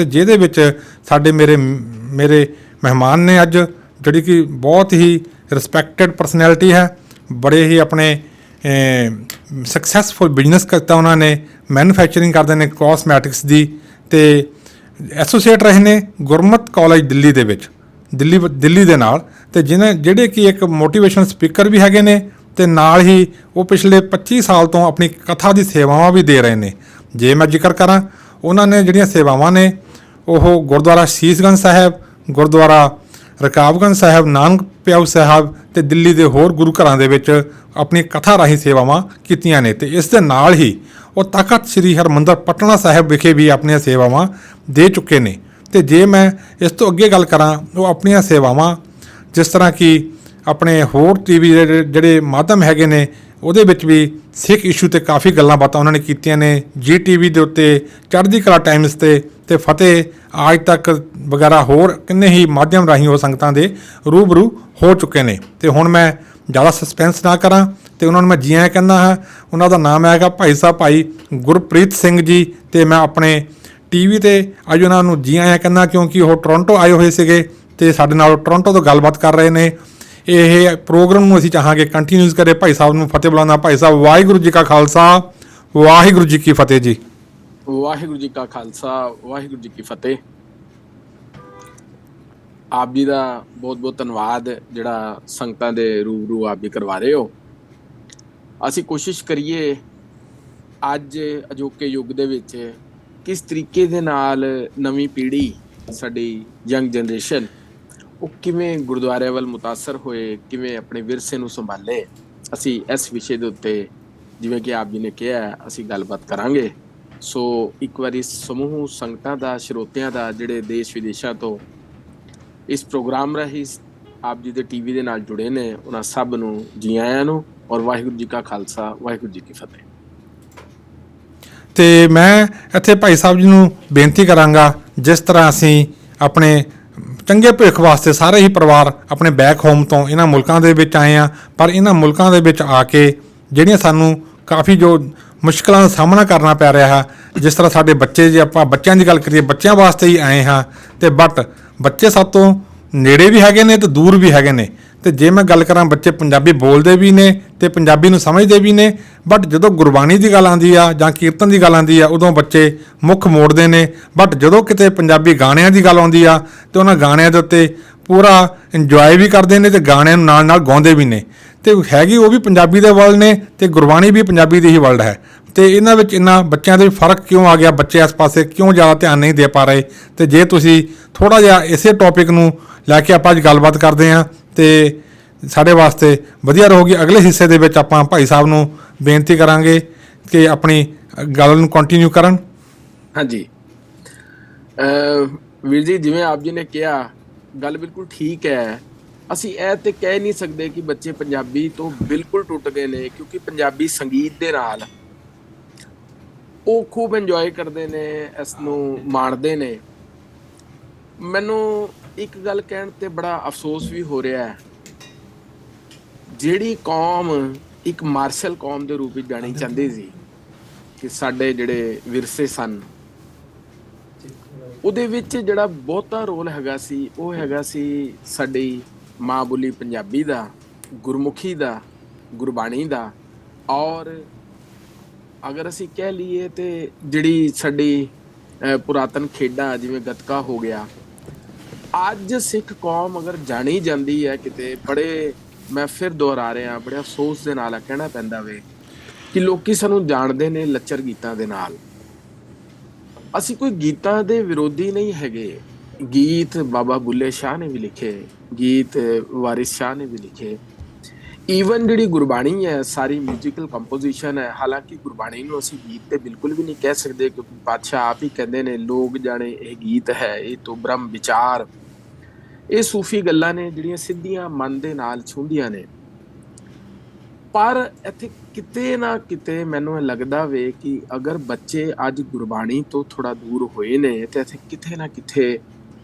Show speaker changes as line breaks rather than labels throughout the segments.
ਤੇ ਜਿਹਦੇ ਵਿੱਚ ਸਾਡੇ ਮੇਰੇ ਮੇਰੇ ਮਹਿਮਾਨ ਨੇ ਅੱਜ, ਜਿਹੜੀ ਕਿ ਬਹੁਤ ਹੀ ਰਿਸਪੈਕਟਡ ਪਰਸਨੈਲਿਟੀ ਹੈ, ਬੜੇ ਹੀ ਆਪਣੇ ਸਕਸੈਸਫੁਲ ਬਿਜ਼ਨਸ ਕਰਤਾ ਉਹਨਾਂ ਨੇ ਮੈਨੂਫੈਕਚਰਿੰਗ ਕਰਦੇ ਨੇ ਕਾਸਮੈਟਿਕਸ ਦੀ, ਤੇ ਐਸੋਸੀਏਟ ਰਹੇ ਨੇ ਗੁਰਮਤ ਕਾਲਜ ਦਿੱਲੀ ਦੇ ਵਿੱਚ, ਦਿੱਲੀ ਦਿੱਲੀ ਦੇ ਨਾਲ, ਤੇ ਜਿਹਨੇ, ਜਿਹੜੇ ਕਿ ਇੱਕ ਮੋਟੀਵੇਸ਼ਨਲ ਸਪੀਕਰ ਵੀ ਹੈਗੇ ਨੇ, ਤੇ ਨਾਲ ਹੀ ਉਹ ਪਿਛਲੇ 25 ਸਾਲ ਤੋਂ ਆਪਣੀ ਕਥਾ ਦੀ ਸੇਵਾਵਾਂ ਵੀ ਦੇ ਰਹੇ ਨੇ। ਜੇ ਮੈਂ ਜ਼ਿਕਰ ਕਰਾਂ, ਉਹਨਾਂ ਨੇ ਜਿਹੜੀਆਂ ਸੇਵਾਵਾਂ ਨੇ ਉਹ ਗੁਰਦੁਆਰਾ ਸ਼ੀਸ਼ਗੰਜ ਸਾਹਿਬ, ਗੁਰਦੁਆਰਾ ਰਕਾਬਗੰਜ ਸਾਹਿਬ, ਨਾਨਕ ਪਿਆਉ ਸਾਹਿਬ ਤੇ ਦਿੱਲੀ ਦੇ ਹੋਰ ਗੁਰੂ ਘਰਾਂ ਦੇ ਵਿੱਚ ਆਪਣੀ ਕਥਾ ਰਾਹੀਂ ਸੇਵਾਵਾਂ ਕੀਤੀਆਂ ਨੇ ਤੇ ਇਸ ਦੇ ਨਾਲ ਹੀ ਉਹ ਤਖਤ ਸ੍ਰੀ ਹਰਮੰਦਰ ਪਟਨਾ ਸਾਹਿਬ ਵਿਖੇ ਵੀ ਆਪਣੀਆਂ ਸੇਵਾਵਾਂ ਦੇ ਚੁੱਕੇ ਨੇ। ਤੇ ਜੇ ਮੈਂ ਇਸ ਤੋਂ ਅੱਗੇ ਗੱਲ ਕਰਾਂ, ਉਹ ਆਪਣੀਆਂ ਸੇਵਾਵਾਂ ਜਿਸ ਤਰ੍ਹਾਂ ਕਿ ਆਪਣੇ ਹੋਰ ਟੀਵੀ ਜਿਹੜੇ ਜਿਹੜੇ ਮਾਧਿਅਮ ਹੈਗੇ ਨੇ ਉਹਦੇ ਵਿੱਚ ਵੀ ਸਿੱਖ ਇਸ਼ੂ ਤੇ ਕਾਫੀ ਗੱਲਾਂ ਬਾਤਾਂ ਉਹਨਾਂ ਨੇ ਕੀਤੀਆਂ ਨੇ। ਜੀ ਟੀਵੀ ਦੇ ਉੱਤੇ, ਚੜ੍ਹਦੀ ਕਲਾ ਟਾਈਮਸ ਤੇ ਤੇ ਫਤਿਹ ਆਜ ਤੱਕ ਵਗੈਰਾ ਹੋਰ ਕਿੰਨੇ ਹੀ ਮਾਧਿਅਮ ਰਾਹੀਂ ਉਹ ਸੰਗਤਾਂ ਦੇ ਰੂਬਰੂ ਹੋ ਚੁੱਕੇ ਨੇ। ਤੇ ਹੁਣ ਮੈਂ ਜ਼ਿਆਦਾ ਸਸਪੈਂਸ ਨਾ ਕਰਾਂ ਤੇ ਉਹਨਾਂ ਨੂੰ ਮੈਂ ਜੀ ਆਇਆਂ ਕਹਿੰਦਾ ਹਾਂ। ਉਹਨਾਂ ਦਾ ਨਾਮ ਹੈਗਾ ਭਾਈ ਸਾਹਿਬ, ਭਾਈ ਗੁਰਪ੍ਰੀਤ ਸਿੰਘ ਜੀ ਤੇ ਮੈਂ ਆਪਣੇ ਟੀਵੀ ਤੇ ਅੱਜ ਉਹਨਾਂ ਨੂੰ ਜੀ ਆਇਆਂ ਕਹਿੰਦਾ ਕਿਉਂਕਿ ਉਹ ਟੋਰਾਂਟੋ ਆਏ ਹੋਏ ਸੀਗੇ ਤੇ ਸਾਡੇ ਨਾਲ ਟੋਰਾਂਟੋ ਤੋਂ ਗੱਲਬਾਤ ਕਰ ਰਹੇ ਨੇ। ਇਹ ਪ੍ਰੋਗਰਾਮ ਨੂੰ ਅਸੀਂ ਚਾਹਾਂਗੇ ਕੰਟੀਨਿਊਸ ਕਰੇ। ਭਾਈ ਸਾਹਿਬ ਨੂੰ ਫਤਿਹ ਬੁਲਾਉਂਦਾ ਭਾਈ ਸਾਹਿਬ, ਵਾਹਿਗੁਰੂ ਜੀ ਕਾ ਖਾਲਸਾ, ਵਾਹਿਗੁਰੂ ਜੀ ਕੀ ਫਤਿਹ ਜੀ।
ਵਾਹਿਗੁਰੂ ਜੀ ਕਾ ਖਾਲਸਾ, ਵਾਹਿਗੁਰੂ ਜੀ ਕੀ ਫਤਿਹ। ਆਪ ਜੀ ਦਾ ਬਹੁਤ ਬਹੁਤ ਧੰਨਵਾਦ, ਜਿਹੜਾ ਸੰਗਤਾਂ ਦੇ ਰੂਬਰੂ ਆਪ ਜੀ ਕਰਵਾ ਰਹੇ ਹੋ। ਅਸੀਂ ਕੋਸ਼ਿਸ਼ ਕਰੀਏ ਅੱਜ ਅਜੋਕੇ ਯੁੱਗ ਦੇ ਵਿੱਚ ਕਿਸ ਤਰੀਕੇ ਦੇ ਨਾਲ ਨਵੀਂ ਪੀੜ੍ਹੀ ਸਾਡੀ ਯੰਗ ਜਨਰੇਸ਼ਨ ਉਹ ਕਿਵੇਂ ਗੁਰਦੁਆਰੇ ਵੱਲ ਮੁਤਾਸਰ ਹੋਏ, ਕਿਵੇਂ ਆਪਣੇ ਵਿਰਸੇ ਨੂੰ ਸੰਭਾਲੇ? ਅਸੀਂ ਇਸ ਵਿਸ਼ੇ ਦੇ ਉੱਤੇ ਜਿਵੇਂ ਕਿ ਆਪ ਜੀ ਨੇ ਕਿਹਾ, ਅਸੀਂ ਗੱਲਬਾਤ ਕਰਾਂਗੇ। ਸੋ ਇੱਕ ਵਾਰੀ ਸਮੂਹ ਸੰਗਤਾਂ ਦਾ, ਸਰੋਤਿਆਂ ਦਾ, ਜਿਹੜੇ ਦੇਸ਼ ਵਿਦੇਸ਼ਾਂ ਤੋਂ ਇਸ ਪ੍ਰੋਗਰਾਮ ਰਾਹੀਂ ਆਪ ਜੀ ਦੇ ਟੀਵੀ ਦੇ ਨਾਲ ਜੁੜੇ ਨੇ, ਉਹਨਾਂ ਸਭ ਨੂੰ ਜੀ ਆਇਆਂ ਨੂੰ ਔਰ ਵਾਹਿਗੁਰੂ ਜੀ ਕਾ ਖਾਲਸਾ, ਵਾਹਿਗੁਰੂ ਜੀ ਕੀ ਫਤਿਹ।
ਤੇ ਮੈਂ ਇੱਥੇ ਭਾਈ ਸਾਹਿਬ ਜੀ ਨੂੰ ਬੇਨਤੀ ਕਰਾਂਗਾ, ਜਿਸ ਤਰ੍ਹਾਂ ਅਸੀਂ ਆਪਣੇ ਚੰਗੇ ਭਵਿੱਖ ਵਾਸਤੇ ਸਾਰੇ ਹੀ ਪਰਿਵਾਰ ਆਪਣੇ ਬੈਕ ਹੋਮ ਤੋਂ ਇਹਨਾਂ ਮੁਲਕਾਂ ਦੇ ਵਿੱਚ ਆਏ ਆ, ਪਰ ਇਹਨਾਂ ਮੁਲਕਾਂ ਦੇ ਵਿੱਚ ਆ ਕੇ ਜਿਹੜੀਆਂ ਸਾਨੂੰ ਕਾਫੀ ਜੋ ਮੁਸ਼ਕਲਾਂ ਦਾ ਸਾਹਮਣਾ ਕਰਨਾ ਪੈ ਰਿਹਾ ਹੈ, ਜਿਸ ਤਰ੍ਹਾਂ ਸਾਡੇ ਬੱਚੇ ਜੇ ਆਪਾਂ ਬੱਚਿਆਂ ਦੀ ਗੱਲ ਕਰੀਏ, ਬੱਚਿਆਂ ਵਾਸਤੇ ਹੀ ਆਏ ਹਾਂ ਤੇ ਬਟ ਬੱਚੇ ਸਾਡੇ ਤੋਂ ਨੇੜੇ ਵੀ ਹੈਗੇ ਨੇ ਤੇ ਦੂਰ ਵੀ ਹੈਗੇ ਨੇ। ਤੇ ਜੇ ਮੈਂ ਗੱਲ ਕਰਾਂ ਬੱਚੇ ਪੰਜਾਬੀ ਬੋਲਦੇ ਵੀ ਨੇ ਤੇ ਪੰਜਾਬੀ ਨੂੰ ਸਮਝਦੇ ਵੀ ਨੇ ਬਟ ਜਦੋਂ ਗੁਰਬਾਣੀ ਦੀ ਗੱਲ ਆਉਂਦੀ ਆ ਜਾਂ ਕੀਰਤਨ ਦੀ ਗੱਲ ਆਉਂਦੀ ਆ, ਉਦੋਂ ਬੱਚੇ ਮੁੱਖ ਮੋੜਦੇ ਨੇ। ਬਟ ਜਦੋਂ ਕਿਤੇ ਪੰਜਾਬੀ ਗਾਣਿਆਂ ਦੀ ਗੱਲ ਆਉਂਦੀ ਆ, ਤੇ ਉਹਨਾਂ ਗਾਣਿਆਂ ਦੇ ਉੱਤੇ ਪੂਰਾ ਇੰਜੋਏ ਵੀ ਕਰਦੇ ਨੇ ਤੇ ਗਾਣਿਆਂ ਨੂੰ ਨਾਲ ਨਾਲ ਗਾਉਂਦੇ ਵੀ ਨੇ। ਤੇ ਹੈਗੀ ਉਹ ਵੀ ਪੰਜਾਬੀ ਦੇ ਵਰਲਡ ਨੇ ਤੇ ਗੁਰਬਾਣੀ ਵੀ ਪੰਜਾਬੀ ਦੀ ਹੀ ਵਰਲਡ ਹੈ। ਤੇ ਇਹਨਾਂ ਵਿੱਚ ਇੰਨਾ ਬੱਚਿਆਂ ਦੇ ਫ਼ਰਕ ਕਿਉਂ ਆ ਗਿਆ? ਬੱਚੇ ਇਸ ਪਾਸੇ ਕਿਉਂ ਜ਼ਿਆਦਾ ਧਿਆਨ ਨਹੀਂ ਦੇ ਪਾ ਰਹੇ? ਤੇ ਜੇ ਤੁਸੀਂ ਥੋੜਾ ਜਿਹਾ ਇਸੇ ਟੌਪਿਕ ਨੂੰ ਲੈ ਕੇ ਆਪਾਂ ਅੱਜ ਗੱਲਬਾਤ ਕਰਦੇ ਹਾਂ, ਤੇ ਸਾਡੇ ਵਾਸਤੇ ਵਧੀਆ ਰਹੂਗੀ। ਅਗਲੇ ਹਿੱਸੇ ਦੇ ਵਿੱਚ ਆਪਾਂ ਭਾਈ ਸਾਹਿਬ ਨੂੰ ਬੇਨਤੀ ਕਰਾਂਗੇ ਕਿ ਆਪਣੀ ਗੱਲ ਨੂੰ ਕੰਟੀਨਿਊ ਕਰਨ।
ਹਾਂਜੀ। ਵੀਰ ਜੀ, ਜਿਵੇਂ ਆਪ ਜੀ ਨੇ ਕਿਹਾ, ਗੱਲ ਬਿਲਕੁਲ ਠੀਕ ਹੈ। ਅਸੀਂ ਇਹ ਤੇ ਕਹਿ ਨਹੀਂ ਸਕਦੇ ਕਿ ਬੱਚੇ ਪੰਜਾਬੀ ਤੋਂ ਬਿਲਕੁਲ ਟੁੱਟ ਗਏ ਨੇ, ਕਿਉਂਕਿ ਪੰਜਾਬੀ ਸੰਗੀਤ ਦੇ ਨਾਲ ਉਹ ਖੂਬ ਇੰਜੋਏ ਕਰਦੇ ਨੇ, ਇਸ ਨੂੰ ਮਾਣਦੇ ਨੇ। ਮੈਨੂੰ ਇੱਕ ਗੱਲ ਕਹਿਣ ਤੇ ਬੜਾ ਅਫਸੋਸ ਵੀ ਹੋ ਰਿਹਾ ਹੈ। ਜਿਹੜੀ ਕੌਮ ਇੱਕ ਮਾਰਸ਼ਲ ਕੌਮ ਦੇ ਰੂਪ ਵਿੱਚ ਜਾਣੀ ਚਾਹੁੰਦੀ ਸੀ ਕਿ ਸਾਡੇ ਜਿਹੜੇ ਵਿਰਸੇ ਸਨ ਉਹਦੇ ਵਿੱਚ ਜਿਹੜਾ ਬਹੁਤਾ ਰੋਲ ਹੈਗਾ ਸੀ ਉਹ ਹੈਗਾ ਸੀ ਸਾਡੀ ਮਾਂ ਬੋਲੀ ਪੰਜਾਬੀ ਦਾ ਗੁਰਮੁਖੀ ਦਾ ਗੁਰਬਾਣੀ ਦਾ। ਔਰ ਅਗਰ ਅਸੀਂ ਕਹਿ ਲਈਏ ਤੇ ਜਿਹੜੀ ਸਾਡੀ ਪੁਰਾਤਨ ਖੇਡਾਂ ਜਿਵੇਂ ਗੱਤਕਾ ਹੋ ਗਿਆ ਅੱਜ ਸਿੱਖ ਕੌਮ ਅਗਰ ਜਾਣੀ ਜਾਂਦੀ ਹੈ ਕਿਤੇ ਬੜੇ ਮੈਂ ਫਿਰ ਦੁਹਰਾ ਰਿਹਾ ਬੜੇ ਅਫਸੋਸ ਦੇ ਨਾਲ ਕਹਿਣਾ ਪੈਂਦਾ ਵੇ, ਕਿ ਲੋਕੀ ਸਾਨੂੰ ਜਾਣਦੇ ਨੇ ਲੱਚਰ ਗੀਤਾਂ ਦੇ ਨਾਲ। ਅਸੀਂ ਕੋਈ ਗੀਤਾਂ ਦੇ ਵਿਰੋਧੀ ਨਹੀਂ ਹੈਗੇ। ਗੀਤ ਬਾਬਾ ਬੁੱਲੇ ਸ਼ਾਹ ਨੇ ਵੀ ਲਿਖੇ, ਗੀਤ ਵਾਰਿਸ ਸ਼ਾਹ ਨੇ ਵੀ ਲਿਖੇ। ਈਵਨ ਜਿਹੜੀ ਗੁਰਬਾਣੀ ਹੈ, ਸਾਰੀ ਮਿਊਜ਼ੀਕਲ ਕੰਪੋਜੀਸ਼ਨ ਹੈ, ਹਾਲਾਂਕਿ ਗੁਰਬਾਣੀ ਨੂੰ ਅਸੀਂ ਗੀਤ ਤੇ ਬਿਲਕੁਲ ਵੀ ਨਹੀਂ ਕਹਿ ਸਕਦੇ, ਕਿਉਂਕਿ ਪਾਤਸ਼ਾਹ ਆਪ ਹੀ ਕਹਿੰਦੇ ਨੇ, ਲੋਕ ਜਾਣੇ ਇਹ ਗੀਤ ਹੈ, ਇਹ ਤੋਂ ਬ੍ਰਹਮ ਵਿਚਾਰ। ਇਹ ਸੂਫੀ ਗੱਲਾਂ ਨੇ ਜਿਹੜੀਆਂ ਸਿੱਧੀਆਂ ਮਨ ਦੇ ਨਾਲ ਛੂੰਹਦੀਆਂ ਨੇ। ਪਰ ਇੱਥੇ ਕਿਤੇ ਨਾ ਕਿਤੇ ਮੈਨੂੰ ਇਹ ਲੱਗਦਾ ਵੇ ਕਿ ਅਗਰ ਬੱਚੇ ਅੱਜ ਗੁਰਬਾਣੀ ਤੋਂ ਥੋੜਾ ਦੂਰ ਹੋਏ ਨੇ ਤੇ ਇੱਥੇ ਕਿਤੇ ਨਾ ਕਿਤੇ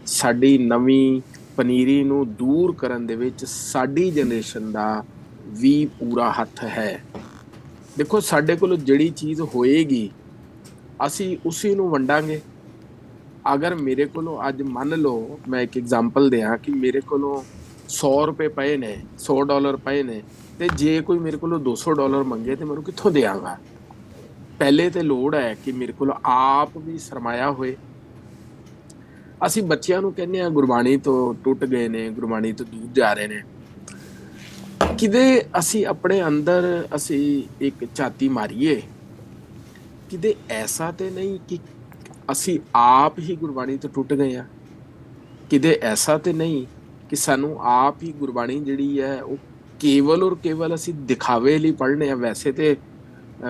ਸਾਡੀ ਨਵੀਂ ਪਨੀਰੀ ਨੂੰ ਦੂਰ ਕਰਨ ਦੇ ਵਿੱਚ ਸਾਡੀ ਜਨਰੇਸ਼ਨ ਦਾ ਵੀ ਪੂਰਾ ਹੱਥ ਹੈ। ਦੇਖੋ ਸਾਡੇ ਕੋਲ ਜਿਹੜੀ ਚੀਜ਼ ਹੋਏਗੀ, ਅਸੀਂ ਉਸੇ ਨੂੰ ਵੰਡਾਂਗੇ। ਅਗਰ ਮੇਰੇ ਕੋਲੋਂ ਅੱਜ ਮੰਨ ਲਓ ਮੈਂ ਇੱਕ ਐਗਜ਼ਾਮਪਲ ਦਿਆਂ ਕਿ ਮੇਰੇ ਕੋਲੋਂ 100 ਰੁਪਏ ਪਏ ਨੇ 100 ਡਾਲਰ ਪਏ ਨੇ, ਤੇ ਜੇ ਕੋਈ ਮੇਰੇ ਕੋਲੋਂ 200 ਡਾਲਰ ਮੰਗੇ ਤੇ ਮੈਨੂੰ ਕਿੱਥੋਂ ਦੇਵਾਂਗਾ ਪਹਿਲੇ ਤੇ ਲੋੜ ਹੈ ਕਿ ਮੇਰੇ ਕੋਲ ਆਪ ਵੀ ਸਰਮਾਇਆ ਹੋਏ। ਅਸੀਂ ਬੱਚਿਆਂ ਨੂੰ ਕਹਿੰਦੇ ਆ ਗੁਰਬਾਣੀ ਤੋਂ ਟੁੱਟ ਗਏ ਨੇ, ਗੁਰਬਾਣੀ ਤੋਂ ਦੂਰ ਜਾ ਰਹੇ ਨੇ। ਕਿਤੇ ਅਸੀਂ ਆਪਣੇ ਅੰਦਰ ਅਸੀਂ ਇੱਕ ਝਾਤੀ ਮਾਰੀਏ, ਕਿਤੇ ਐਸਾ ਤੇ ਨਹੀਂ ਕਿ ਅਸੀਂ ਆਪ ਹੀ ਗੁਰਬਾਣੀ ਤੋਂ ਟੁੱਟ ਗਏ ਆ। ਕਿਤੇ ਐਸਾ ਤੇ ਨਹੀਂ ਕਿ ਸਾਨੂੰ ਆਪ ਹੀ ਗੁਰਬਾਣੀ ਜਿਹੜੀ ਹੈ, ਉਹ ਕੇਵਲ ਔਰ ਕੇਵਲ ਅਸੀਂ ਦਿਖਾਵੇ ਲਈ ਪੜ੍ਹਨੇ ਆ। ਵੈਸੇ ਤੇ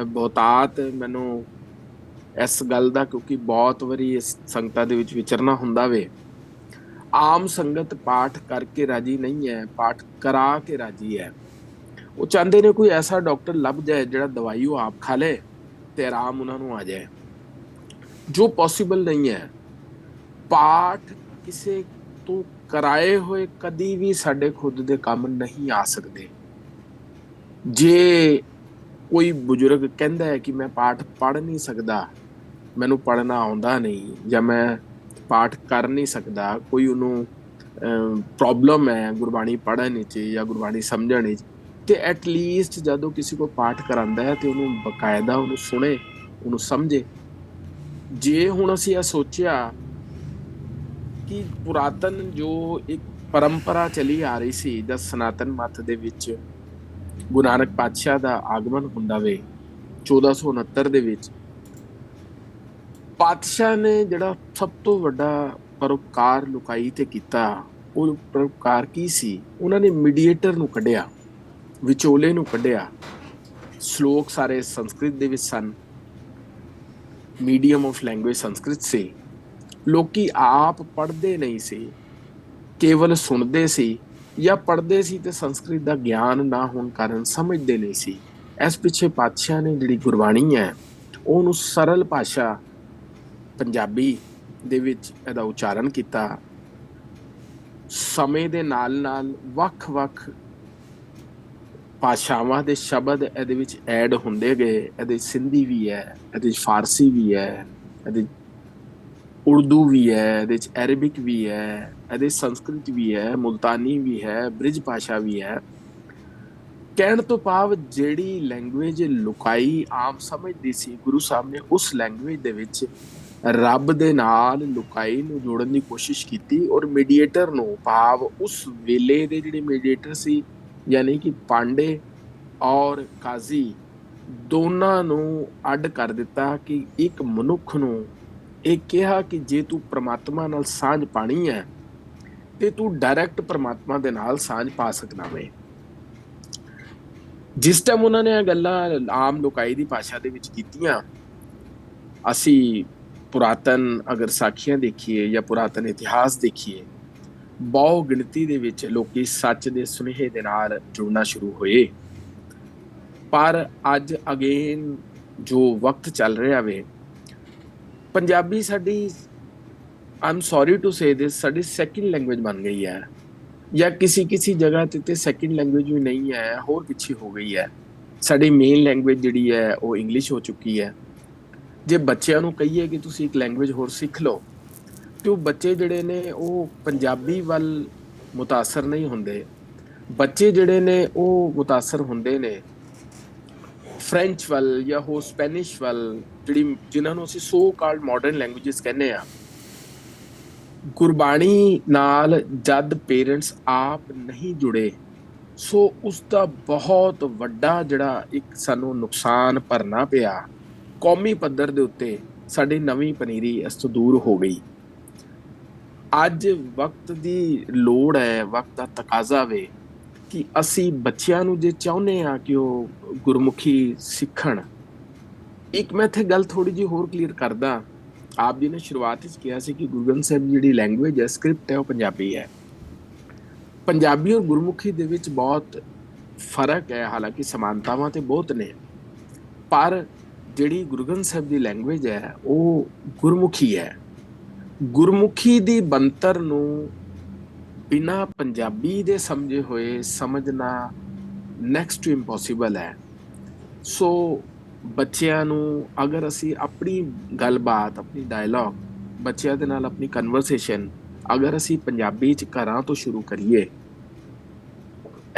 ਬਹੁਤਾਤ ਮੈਨੂੰ ਇਸ ਗੱਲ ਦਾ ਕਿਉਂਕਿ ਬਹੁਤ ਵਾਰੀ ਇਸ ਸੰਗਤਾਂ ਦੇ ਵਿੱਚ ਵਿਚਰਨਾ ਹੁੰਦਾ ਵੇ। ਆਮ ਸੰਗਤ ਪਾਠ ਕਰਕੇ ਰਾਜੀ ਨਹੀਂ ਹੈ, ਪਾਠ ਕਰਾ ਕੇ ਰਾਜੀ ਹੈ। ਉਹ ਚਾਹੁੰਦੇ ਨੇ ਕੋਈ ਐਸਾ ਡਾਕਟਰ ਲੱਭ ਜਾਏ ਜਿਹੜਾ ਦਵਾਈ ਉਹ ਆਪ ਖਾ ਲੇ ਤੇ ਆਰਾਮ ਉਹਨਾਂ ਨੂੰ ਆ ਜਾਏ। ਜੋ ਪੋਸੀਬਲ ਨਹੀਂ ਹੈ ਪਾਠ ਕਿਸੇ ਤੋਂ ਕਰਾਏ ਹੋਏ ਕਦੀ ਵੀ ਸਾਡੇ ਖੁਦ ਦੇ ਕੰਮ ਨਹੀਂ ਆ ਸਕਦੇ ਜੇ ਕੋਈ ਬਜ਼ੁਰਗ ਕਹਿੰਦਾ ਹੈ ਕਿ ਮੈਂ ਪਾਠ ਪੜ੍ਹ ਨਹੀਂ ਸਕਦਾ ਮੈਨੂੰ ਪੜ੍ਹਨਾ ਆਉਂਦਾ ਨਹੀਂ ਜਾਂ ਮੈਂ ਪਾਠ ਕਰ ਨਹੀਂ ਸਕਦਾ ਕੋਈ ਉਹਨੂੰ ਪ੍ਰੋਬਲਮ ਹੈ ਗੁਰਬਾਣੀ ਪੜ੍ਹਨ ਵਿੱਚ ਜਾਂ ਗੁਰਬਾਣੀ ਸਮਝਣ ਵਿੱਚ ਤੇ ਐਟ ਲੀਸਟ ਜਦੋਂ ਕਿਸੇ ਕੋ ਪਾਠ ਕਰਾਂਦਾ ਹੈ ਤੇ ਉਹਨੂੰ ਬਕਾਇਦਾ ਉਹਨੂੰ ਸੁਣੇ ਉਹਨੂੰ ਸਮਝੇ ਜੇ ਹੁਣ ਅਸੀਂ ਇਹ ਸੋਚਿਆ ਕਿ ਪੁਰਾਤਨ ਜੋ ਇੱਕ ਪਰੰਪਰਾ ਚਲੀ ਆ ਰਹੀ ਸੀ ਜਦ ਸਨਾਤਨ ਮੱਤ ਦੇ ਵਿੱਚ ਗੁਰੂ ਨਾਨਕ ਪਾਤਸ਼ਾਹ ਦਾ ਆਗਮਨ ਹੁੰਦਾ ਵੇ 1469 ਦੇ ਵਿੱਚ, ਪਾਤਸ਼ਾਹ ਨੇ ਜਿਹੜਾ ਸਭ ਤੋਂ ਵੱਡਾ ਪਰਉਪਕਾਰ ਲੁਕਾਈ ਤੇ ਕੀਤਾ, ਉਹ ਪਰਉਪਕਾਰ ਕੀ ਸੀ? ਉਹਨਾਂ ਨੇ ਮੀਡੀਏਟਰ ਨੂੰ ਕੱਢਿਆ, ਵਿਚੋਲੇ ਨੂੰ ਕੱਢਿਆ। ਸ਼ਲੋਕ ਸਾਰੇ ਸੰਸਕ੍ਰਿਤ ਦੇ ਵਿੱਚ ਸਨ। ਮੀਡੀਅਮ ਆਫ ਲੈਂਗੁਏਜ ਸੰਸਕ੍ਰਿਤ ਸੀ। ਲੋਕੀ ਆਪ ਪੜ੍ਹਦੇ ਨਹੀਂ ਸੀ, ਕੇਵਲ ਸੁਣਦੇ ਸੀ ਜਾਂ ਪੜ੍ਹਦੇ ਸੀ ਤੇ ਸੰਸਕ੍ਰਿਤ ਦਾ ਗਿਆਨ ਨਾ ਹੋਣ ਕਾਰਨ ਸਮਝਦੇ ਨਹੀਂ ਸੀ। ਇਸ ਪਿੱਛੇ ਪਾਤਸ਼ਾਹ ਨੇ ਜਿਹੜੀ ਗੁਰਬਾਣੀ ਹੈ, ਉਹਨੂੰ ਸਰਲ ਭਾਸ਼ਾ ਪੰਜਾਬੀ ਦੇ ਵਿੱਚ ਇਹਦਾ ਉਚਾਰਨ ਕੀਤਾ। ਸਮੇਂ ਦੇ ਨਾਲ ਨਾਲ ਵੱਖ-ਵੱਖ ਭਾਸ਼ਾਵਾਂ ਦੇ ਸ਼ਬਦ ਇਹਦੇ ਵਿੱਚ ਐਡ ਹੁੰਦੇ ਗਏ, ਇਹਦੇ ਸਿੰਧੀ ਵੀ ਹੈ, ਇਹਦੇ ਵਿੱਚ ਫਾਰਸੀ ਵੀ ਹੈ, ਇਹਦੇ ਉਰਦੂ ਵੀ ਹੈ, ਇਹਦੇ ਵਿੱਚ ਅਰਬਿਕ ਵੀ ਹੈ, ਇਹਦੇ ਸੰਸਕ੍ਰਿਤ ਵੀ ਹੈ, ਮੁਲਤਾਨੀ ਵੀ ਹੈ, ਬ੍ਰਿਜ ਭਾਸ਼ਾ ਵੀ ਹੈ। ਕਹਿਣ ਤੋਂ ਭਾਵ ਜਿਹੜੀ ਲੈਂਗੁਏਜ ਲੁਕਾਈ ਆਮ ਸਮਝਦੀ ਸੀ ਗੁਰੂ ਸਾਹਿਬ ਨੇ, ਉਸ ਲੈਂਗੁਏਜ ਦੇ ਵਿੱਚ ਰੱਬ ਦੇ ਨਾਲ ਲੁਕਾਈ ਨੂੰ ਜੋੜਨ ਦੀ ਕੋਸ਼ਿਸ਼ ਕੀਤੀ ਔਰ ਮੀਡੀਏਟਰ ਨੂੰ ਭਾਵ ਉਸ ਵੇਲੇ ਦੇ ਜਿਹੜੇ ਮੀਡੀਏਟਰ ਸੀ ਯਾਨੀ ਕਿ ਪਾਂਡੇ ਔਰ ਕਾਜ਼ੀ ਦੋਨਾਂ ਨੂੰ ਅੱਡ ਕਰ ਦਿੱਤਾ ਕਿ ਇੱਕ ਮਨੁੱਖ ਨੂੰ ਇਹ ਕਿਹਾ ਕਿ ਜੇ ਤੂੰ ਪ੍ਰਮਾਤਮਾ ਨਾਲ ਸਾਂਝ ਪਾਣੀ ਹੈ, ਤੇ ਤੂੰ ਡਾਇਰੈਕਟ ਪ੍ਰਮਾਤਮਾ ਦੇ ਨਾਲ ਸਾਂਝ ਪਾ ਸਕਦਾ ਵੇ। ਜਿਸ ਟਾਈਮ ਉਹਨਾਂ ਨੇ ਇਹ ਗੱਲਾਂ ਆਮ ਲੋਕਾਈ ਦੀ ਭਾਸ਼ਾ ਦੇ ਵਿੱਚ ਕੀਤੀਆਂ, ਅਸੀਂ ਪੁਰਾਤਨ ਅਗਰ ਸਾਖੀਆਂ ਦੇਖੀਏ ਜਾਂ ਪੁਰਾਤਨ ਇਤਿਹਾਸ ਦੇਖੀਏ ਬਹੁ ਗਿਣਤੀ ਦੇ ਵਿੱਚ ਲੋਕੀ ਸੱਚ ਦੇ ਸੁਨੇਹੇ ਦੇ ਨਾਲ ਜੁੜਨਾ ਸ਼ੁਰੂ ਹੋਏ। ਪਰ ਅੱਜ ਅਗੇਨ ਜੋ ਵਕਤ ਚੱਲ ਰਿਹਾ ਵੇ, ਪੰਜਾਬੀ ਸਾਡੀ ਆਮ ਸੌਰੀ ਟੂ ਸੇ ਦਿਸ ਸਾਡੀ ਸੈਕਿੰਡ ਲੈਂਗੁਏਜ ਬਣ ਗਈ ਹੈ। ਜਾਂ ਕਿਸੇ ਕਿਸੇ ਜਗ੍ਹਾ ਤੇ ਤੇ ਸੈਕਿੰਡ ਲੈਂਗੁਏਜ ਵੀ ਨਹੀਂ ਹੈ, ਹੋਰ ਪਿੱਛੇ ਹੋ ਗਈ ਹੈ। ਸਾਡੀ ਮੇਨ ਲੈਂਗੁਏਜ ਜਿਹੜੀ ਹੈ, ਉਹ ਇੰਗਲਿਸ਼ ਹੋ ਚੁੱਕੀ ਹੈ। ਜੇ ਬੱਚਿਆਂ ਨੂੰ ਕਹੀਏ ਕਿ ਤੁਸੀਂ ਇੱਕ ਲੈਂਗੁਏਜ ਹੋਰ ਸਿੱਖ ਲਓ ਕਿ ਉਹ ਬੱਚੇ ਜਿਹੜੇ ਨੇ ਉਹ ਪੰਜਾਬੀ ਵੱਲ ਮੁਤਾਸਰ ਨਹੀਂ ਹੁੰਦੇ। ਬੱਚੇ ਜਿਹੜੇ ਨੇ ਉਹ ਮੁਤਾਸਰ ਹੁੰਦੇ ਨੇ। ਫ੍ਰੈਂਚ ਵੱਲ ਜਾਂ ਹੋ ਸਪੈਨਿਸ਼ ਵੱਲ, ਜਿਹੜੀ ਜਿਨ੍ਹਾਂ ਨੂੰ ਅਸੀਂ ਸੋ ਕਾਲਡ ਮਾਡਰਨ ਲੈਂਗੁਏਜਸ ਕਹਿੰਦੇ ਆ ਗੁਰਬਾਣੀ ਨਾਲ ਜਦ ਪੇਰੈਂਟਸ ਆਪ ਨਹੀਂ ਜੁੜੇ, ਸੋ ਉਸ ਦਾ ਬਹੁਤ ਵੱਡਾ ਜਿਹੜਾ ਇੱਕ ਸਾਨੂੰ ਨੁਕਸਾਨ ਭਰਨਾ ਪਿਆ। ਕੌਮੀ ਪੱਧਰ ਦੇ ਉੱਤੇ ਸਾਡੀ ਨਵੀਂ ਪਨੀਰੀ ਇਸ ਤੋਂ ਦੂਰ ਹੋ ਗਈ। ਅੱਜ ਵਕਤ ਦੀ ਲੋੜ ਹੈ, ਵਕਤ ਦਾ ਤਕਾਜ਼ਾ ਵੇ ਕਿ ਅਸੀਂ ਬੱਚਿਆਂ ਨੂੰ ਜੇ ਚਾਹੁੰਦੇ ਆ ਕਿ ਉਹ ਗੁਰਮੁਖੀ ਸਿੱਖਣ। ਇੱਕ ਮੈਂ ਇੱਥੇ ਗੱਲ ਥੋੜੀ ਜਿਹੀ ਹੋਰ ਕਲੀਅਰ ਕਰਦਾ। ਆਪ ਜੀ ਨੇ ਸ਼ੁਰੂਆਤ ਵਿੱਚ ਕਿਹਾ ਸੀ ਕਿ ਗੁਰੂ ਗ੍ਰੰਥ ਸਾਹਿਬ ਦੀ ਜਿਹੜੀ ਲੈਂਗੁਏਜ ਹੈ ਸਕ੍ਰਿਪਟ ਹੈ, ਉਹ ਪੰਜਾਬੀ ਹੈ। ਪੰਜਾਬੀ ਔਰ ਗੁਰਮੁਖੀ ਦੇ ਵਿੱਚ ਬਹੁਤ ਫ਼ਰਕ ਹੈ, ਹਾਲਾਂਕਿ ਸਮਾਨਤਾਵਾਂ ਤੇ ਬਹੁਤ ਨੇ। ਪਰ ਜਿਹੜੀ ਗੁਰੂ ਗ੍ਰੰਥ ਸਾਹਿਬ ਦੀ ਲੈਂਗੁਏਜ ਹੈ, ਉਹ ਗੁਰਮੁਖੀ ਹੈ। ਗੁਰਮੁਖੀ ਦੀ ਬੰਤਰ ਨੂੰ ਬਿਨਾ ਪੰਜਾਬੀ ਦੇ ਸਮਝੇ ਹੋਏ ਸਮਝਣਾ ਨੈਕਸਟ ਟੂ ਇੰਪੋਸੀਬਲ ਹੈ। ਸੋ ਬੱਚਿਆਂ ਨੂੰ ਅਗਰ ਅਸੀਂ ਆਪਣੀ ਗੱਲਬਾਤ, ਆਪਣੀ ਡਾਇਲੌਗ ਬੱਚਿਆਂ ਦੇ ਨਾਲ ਆਪਣੀ ਕਨਵਰਸੇਸ਼ਨ ਅਗਰ ਅਸੀਂ ਪੰਜਾਬੀ ਚ ਘਰਾਂ ਤੋਂ ਸ਼ੁਰੂ ਕਰੀਏ,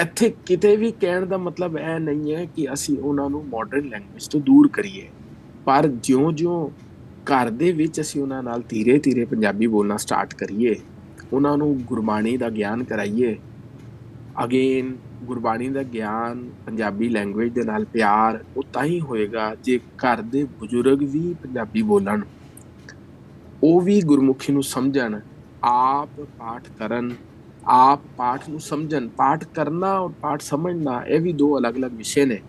ਇੱਥੇ ਕਿਤੇ ਵੀ ਕਹਿਣ ਦਾ ਮਤਲਬ ਇਹ ਨਹੀਂ ਹੈ ਕਿ ਅਸੀਂ ਉਹਨਾਂ ਨੂੰ ਮਾਡਰਨ ਲੈਂਗੁਏਜ ਤੋਂ ਦੂਰ ਕਰੀਏ। ਪਰ ਜਿਉਂ-ਜਿਉਂ ਘਰ ਦੇ ਵਿੱਚ ਅਸੀਂ ਉਹਨਾਂ ਨਾਲ ਧੀਰੇ-ਧੀਰੇ ਪੰਜਾਬੀ ਬੋਲਣਾ ਸਟਾਰਟ ਕਰੀਏ। ਉਹਨਾਂ ਨੂੰ ਗੁਰਬਾਣੀ ਦਾ ਗਿਆਨ ਕਰਾਈਏ। ਅਗੇਨ ਗੁਰਬਾਣੀ ਦਾ ਗਿਆਨ ਪੰਜਾਬੀ ਲੈਂਗੁਏਜ ਦੇ ਨਾਲ ਪਿਆਰ, ਉਹ ਤਾਂ ਹੀ ਹੋਏਗਾ ਜੇ ਘਰ ਦੇ ਬਜ਼ੁਰਗ ਵੀ ਪੰਜਾਬੀ ਬੋਲਣ। ਉਹ ਵੀ ਗੁਰਮੁਖੀ ਨੂੰ ਸਮਝਣ, ਆਪ ਪਾਠ ਕਰਨ, ਆਪ ਪਾਠ ਨੂੰ ਸਮਝਣ। ਪਾਠ ਕਰਨਾ ਔਰ ਪਾਠ ਸਮਝਣਾ, ਇਹ ਵੀ ਦੋ ਅਲੱਗ-ਅਲੱਗ ਵਿਸ਼ੇ ਨੇ।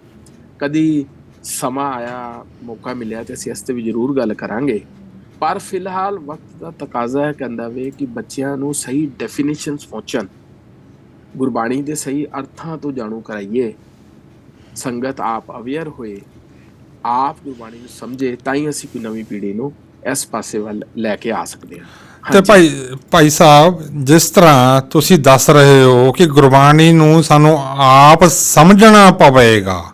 ਕਦੀ ਸਮਾਂ ਆਇਆ ਮੌਕਾ ਮਿਲਿਆ ਤੇ ਅਸੀਂ ਇਸ ਤੇ ਵੀ ਜ਼ਰੂਰ ਗੱਲ ਕਰਾਂਗੇ। ਪਰ ਫਿਲਹਾਲ ਵਕਤ ਦਾ ਤਕਾਜ਼ਾ ਹੈ ਕਹਿੰਦਾ ਵੇ ਕਿ ਬੱਚਿਆਂ ਨੂੰ ਸਹੀ ਡੈਫੀਨੇਸ਼ਨਸ ਪਹੁੰਚਣ। ਗੁਰਬਾਣੀ ਦੇ ਸਹੀ ਅਰਥਾਂ ਤੋਂ ਜਾਣੂ ਕਰਾਈਏ। ਸੰਗਤ ਆਪ ਅਵੇਅਰ ਹੋਏ। ਆਪ ਗੁਰਬਾਣੀ ਨੂੰ ਸਮਝੇ ਤਾਂ ਹੀ ਅਸੀਂ ਕੋਈ ਨਵੀਂ ਪੀੜ੍ਹੀ ਨੂੰ ਇਸ ਪਾਸੇ ਵੱਲ ਲੈ ਕੇ ਆ ਸਕਦੇ ਹਾਂ।
ਤੇ। ਭਾਈ ਭਾਈ ਸਾਹਿਬ ਜਿਸ ਤਰ੍ਹਾਂ ਤੁਸੀਂ ਦੱਸ ਰਹੇ ਹੋ ਕਿ ਗੁਰਬਾਣੀ ਨੂੰ ਸਾਨੂੰ ਆਪ ਸਮਝਣਾ ਪਵੇਗਾ।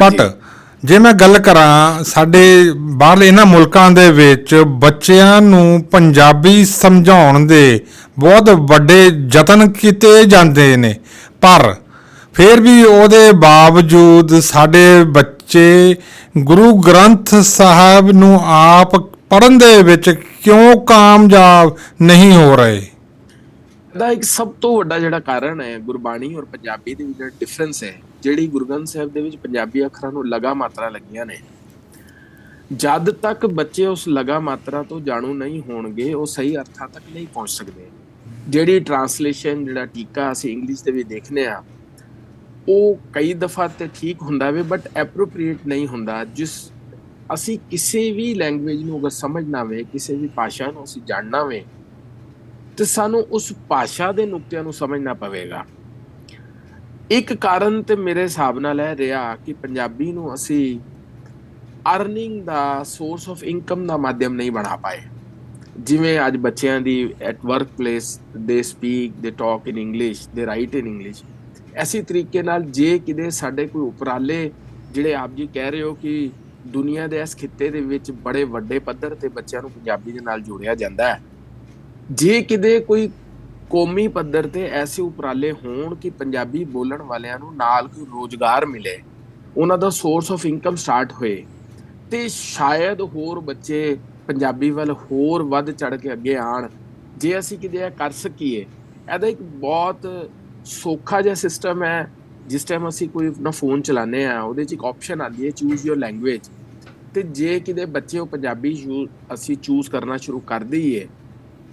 ਬਟ ਜੇ ਮੈਂ ਗੱਲ ਕਰਾਂ ਸਾਡੇ ਬਾਹਰਲੇ ਇਹਨਾਂ ਮੁਲਕਾਂ ਦੇ ਵਿੱਚ ਬੱਚਿਆਂ ਨੂੰ ਪੰਜਾਬੀ ਸਮਝਾਉਣ ਦੇ ਬਹੁਤ ਵੱਡੇ ਯਤਨ ਕੀਤੇ ਜਾਂਦੇ ਨੇ। ਪਰ ਫਿਰ ਵੀ ਉਹਦੇ ਬਾਵਜੂਦ ਸਾਡੇ ਬੱਚੇ ਗੁਰੂ ਗ੍ਰੰਥ ਸਾਹਿਬ ਨੂੰ ਆਪ ਪੜ੍ਹਨ ਦੇ ਵਿੱਚ ਕਿਉਂ ਕਾਮਯਾਬ ਨਹੀਂ ਹੋ ਰਹੇ?
ਦਾ ਇੱਕ ਸਭ ਤੋਂ ਵੱਡਾ ਜਿਹੜਾ ਕਾਰਨ ਹੈ ਗੁਰਬਾਣੀ ਔਰ ਪੰਜਾਬੀ ਦੇ ਵਿੱਚ ਜਿਹੜਾ ਡਿਫਰੈਂਸ ਹੈ ਜਿਹੜੀ ਗੁਰੂ ਗ੍ਰੰਥ ਸਾਹਿਬ ਦੇ ਵਿੱਚ ਪੰਜਾਬੀ ਅੱਖਰਾਂ ਨੂੰ ਲਗਾ ਮਾਤਰਾ ਲੱਗੀਆਂ ਨੇ। ਜਦ ਤੱਕ ਬੱਚੇ ਉਸ ਲਗਾ ਮਾਤਰਾ ਤੋਂ ਜਾਣੂ ਨਹੀਂ ਹੋਣਗੇ, ਉਹ ਸਹੀ ਅਰਥਾਂ ਤੱਕ ਨਹੀਂ ਪਹੁੰਚ ਸਕਦੇ। ਜਿਹੜੀ ਟਰਾਂਸਲੇਸ਼ਨ ਜਿਹੜਾ ਟੀਕਾ ਅਸੀਂ ਇੰਗਲਿਸ਼ ਦੇ ਵਿੱਚ ਦੇਖਨੇ ਆ ਉਹ ਕਈ ਦਫਾ ਤੇ ਠੀਕ ਹੁੰਦਾ ਵੇ ਬਟ ਐਪਰੋਪ੍ਰੀਏਟ ਨਹੀਂ ਹੁੰਦਾ। ਜਿਸ ਅਸੀਂ ਕਿਸੇ ਵੀ ਲੈਂਗੁਏਜ ਨੂੰ ਅਗਰ ਸਮਝਣਾ ਵੇ, ਕਿਸੇ ਵੀ ਭਾਸ਼ਾ ਨੂੰ ਅਸੀਂ ਜਾਣਨਾ ਵੇ, ਤੇ ਸਾਨੂੰ ਉਸ ਭਾਸ਼ਾ ਦੇ ਨੁਕਤਿਆਂ ਨੂੰ ਸਮਝਣਾ ਪਵੇਗਾ। ਇੱਕ ਕਾਰਨ ਤੇ ਮੇਰੇ ਹਿਸਾਬ ਨਾਲ ਇਹ ਰਿਹਾ ਕਿ ਪੰਜਾਬੀ ਨੂੰ ਅਸੀਂ ਅਰਨਿੰਗ ਦਾ ਸੋਰਸ ਆਫ ਇਨਕਮ ਦਾ ਮਾਧਿਅਮ ਨਹੀਂ ਬਣਾ ਪਾਏ। ਜਿਵੇਂ ਅੱਜ ਬੱਚਿਆਂ ਦੀ ਐਟ ਵਰਕ ਪਲੇਸ ਦੇ ਸਪੀਕ ਦੇ ਟਾਕ ਇਨ ਇੰਗਲਿਸ਼ ਦੇ ਰਾਈਟ ਇਨ ਇੰਗਲਿਸ਼ ਐਸੀ ਤਰੀਕੇ ਨਾਲ ਜੇ ਕਿਤੇ ਸਾਡੇ ਕੋਈ ਉਪਰਾਲੇ ਜਿਹੜੇ ਆਪ ਜੀ ਕਹਿ ਰਹੇ ਹੋ ਕਿ ਦੁਨੀਆ ਦੇ ਇਸ ਖਿੱਤੇ ਦੇ ਵਿੱਚ ਬੜੇ ਵੱਡੇ ਪੱਧਰ ਤੇ ਬੱਚਿਆਂ ਨੂੰ ਪੰਜਾਬੀ ਦੇ ਨਾਲ ਜੋੜਿਆ ਜਾਂਦਾ ਹੈ। ਜੇ ਕਿਤੇ ਕੋਈ ਕੌਮੀ ਪੱਧਰ ਤੇ ਐਸੇ ਉਪਰਾਲੇ ਹੋਣ ਕਿ ਪੰਜਾਬੀ ਬੋਲਣ ਵਾਲਿਆਂ ਨੂੰ ਨਾਲ ਕੋਈ ਰੋਜ਼ਗਾਰ ਮਿਲੇ। ਉਹਨਾਂ ਦਾ ਸੋਰਸ ਆਫ ਇਨਕਮ ਸਟਾਰਟ ਹੋਏ। ਤੇ ਸ਼ਾਇਦ ਹੋਰ ਬੱਚੇ ਪੰਜਾਬੀ ਵੱਲ ਹੋਰ ਵੱਧ ਚੜ ਕੇ ਅੱਗੇ ਆਣ ਜੇ ਅਸੀਂ ਕਿਤੇ ਇਹ ਕਰ ਸਕੀਏ, ਇਹਦਾ ਇੱਕ ਬਹੁਤ ਸੌਖਾ ਜਿਹਾ ਸਿਸਟਮ ਹੈ। ਜਿਸ ਟਾਈਮ ਅਸੀਂ ਕੋਈ ਆਪਣਾ ਫੋਨ ਚਲਾਉਂਦੇ ਆ ਉਹਦੇ 'ਚ ਇੱਕ ਆਪਸ਼ਨ ਆਉਂਦੀ ਹੈ ਚੂਜ਼ ਯੋਰ ਲੈਂਗੁਏਜ ਤੇ ਜੇ ਕਿਤੇ ਬੱਚੇ ਉਹ ਪੰਜਾਬੀ ਯੂ- ਅਸੀਂ ਚੂਜ਼ ਕਰਨਾ ਸ਼ੁਰੂ ਕਰ ਦਈਏ,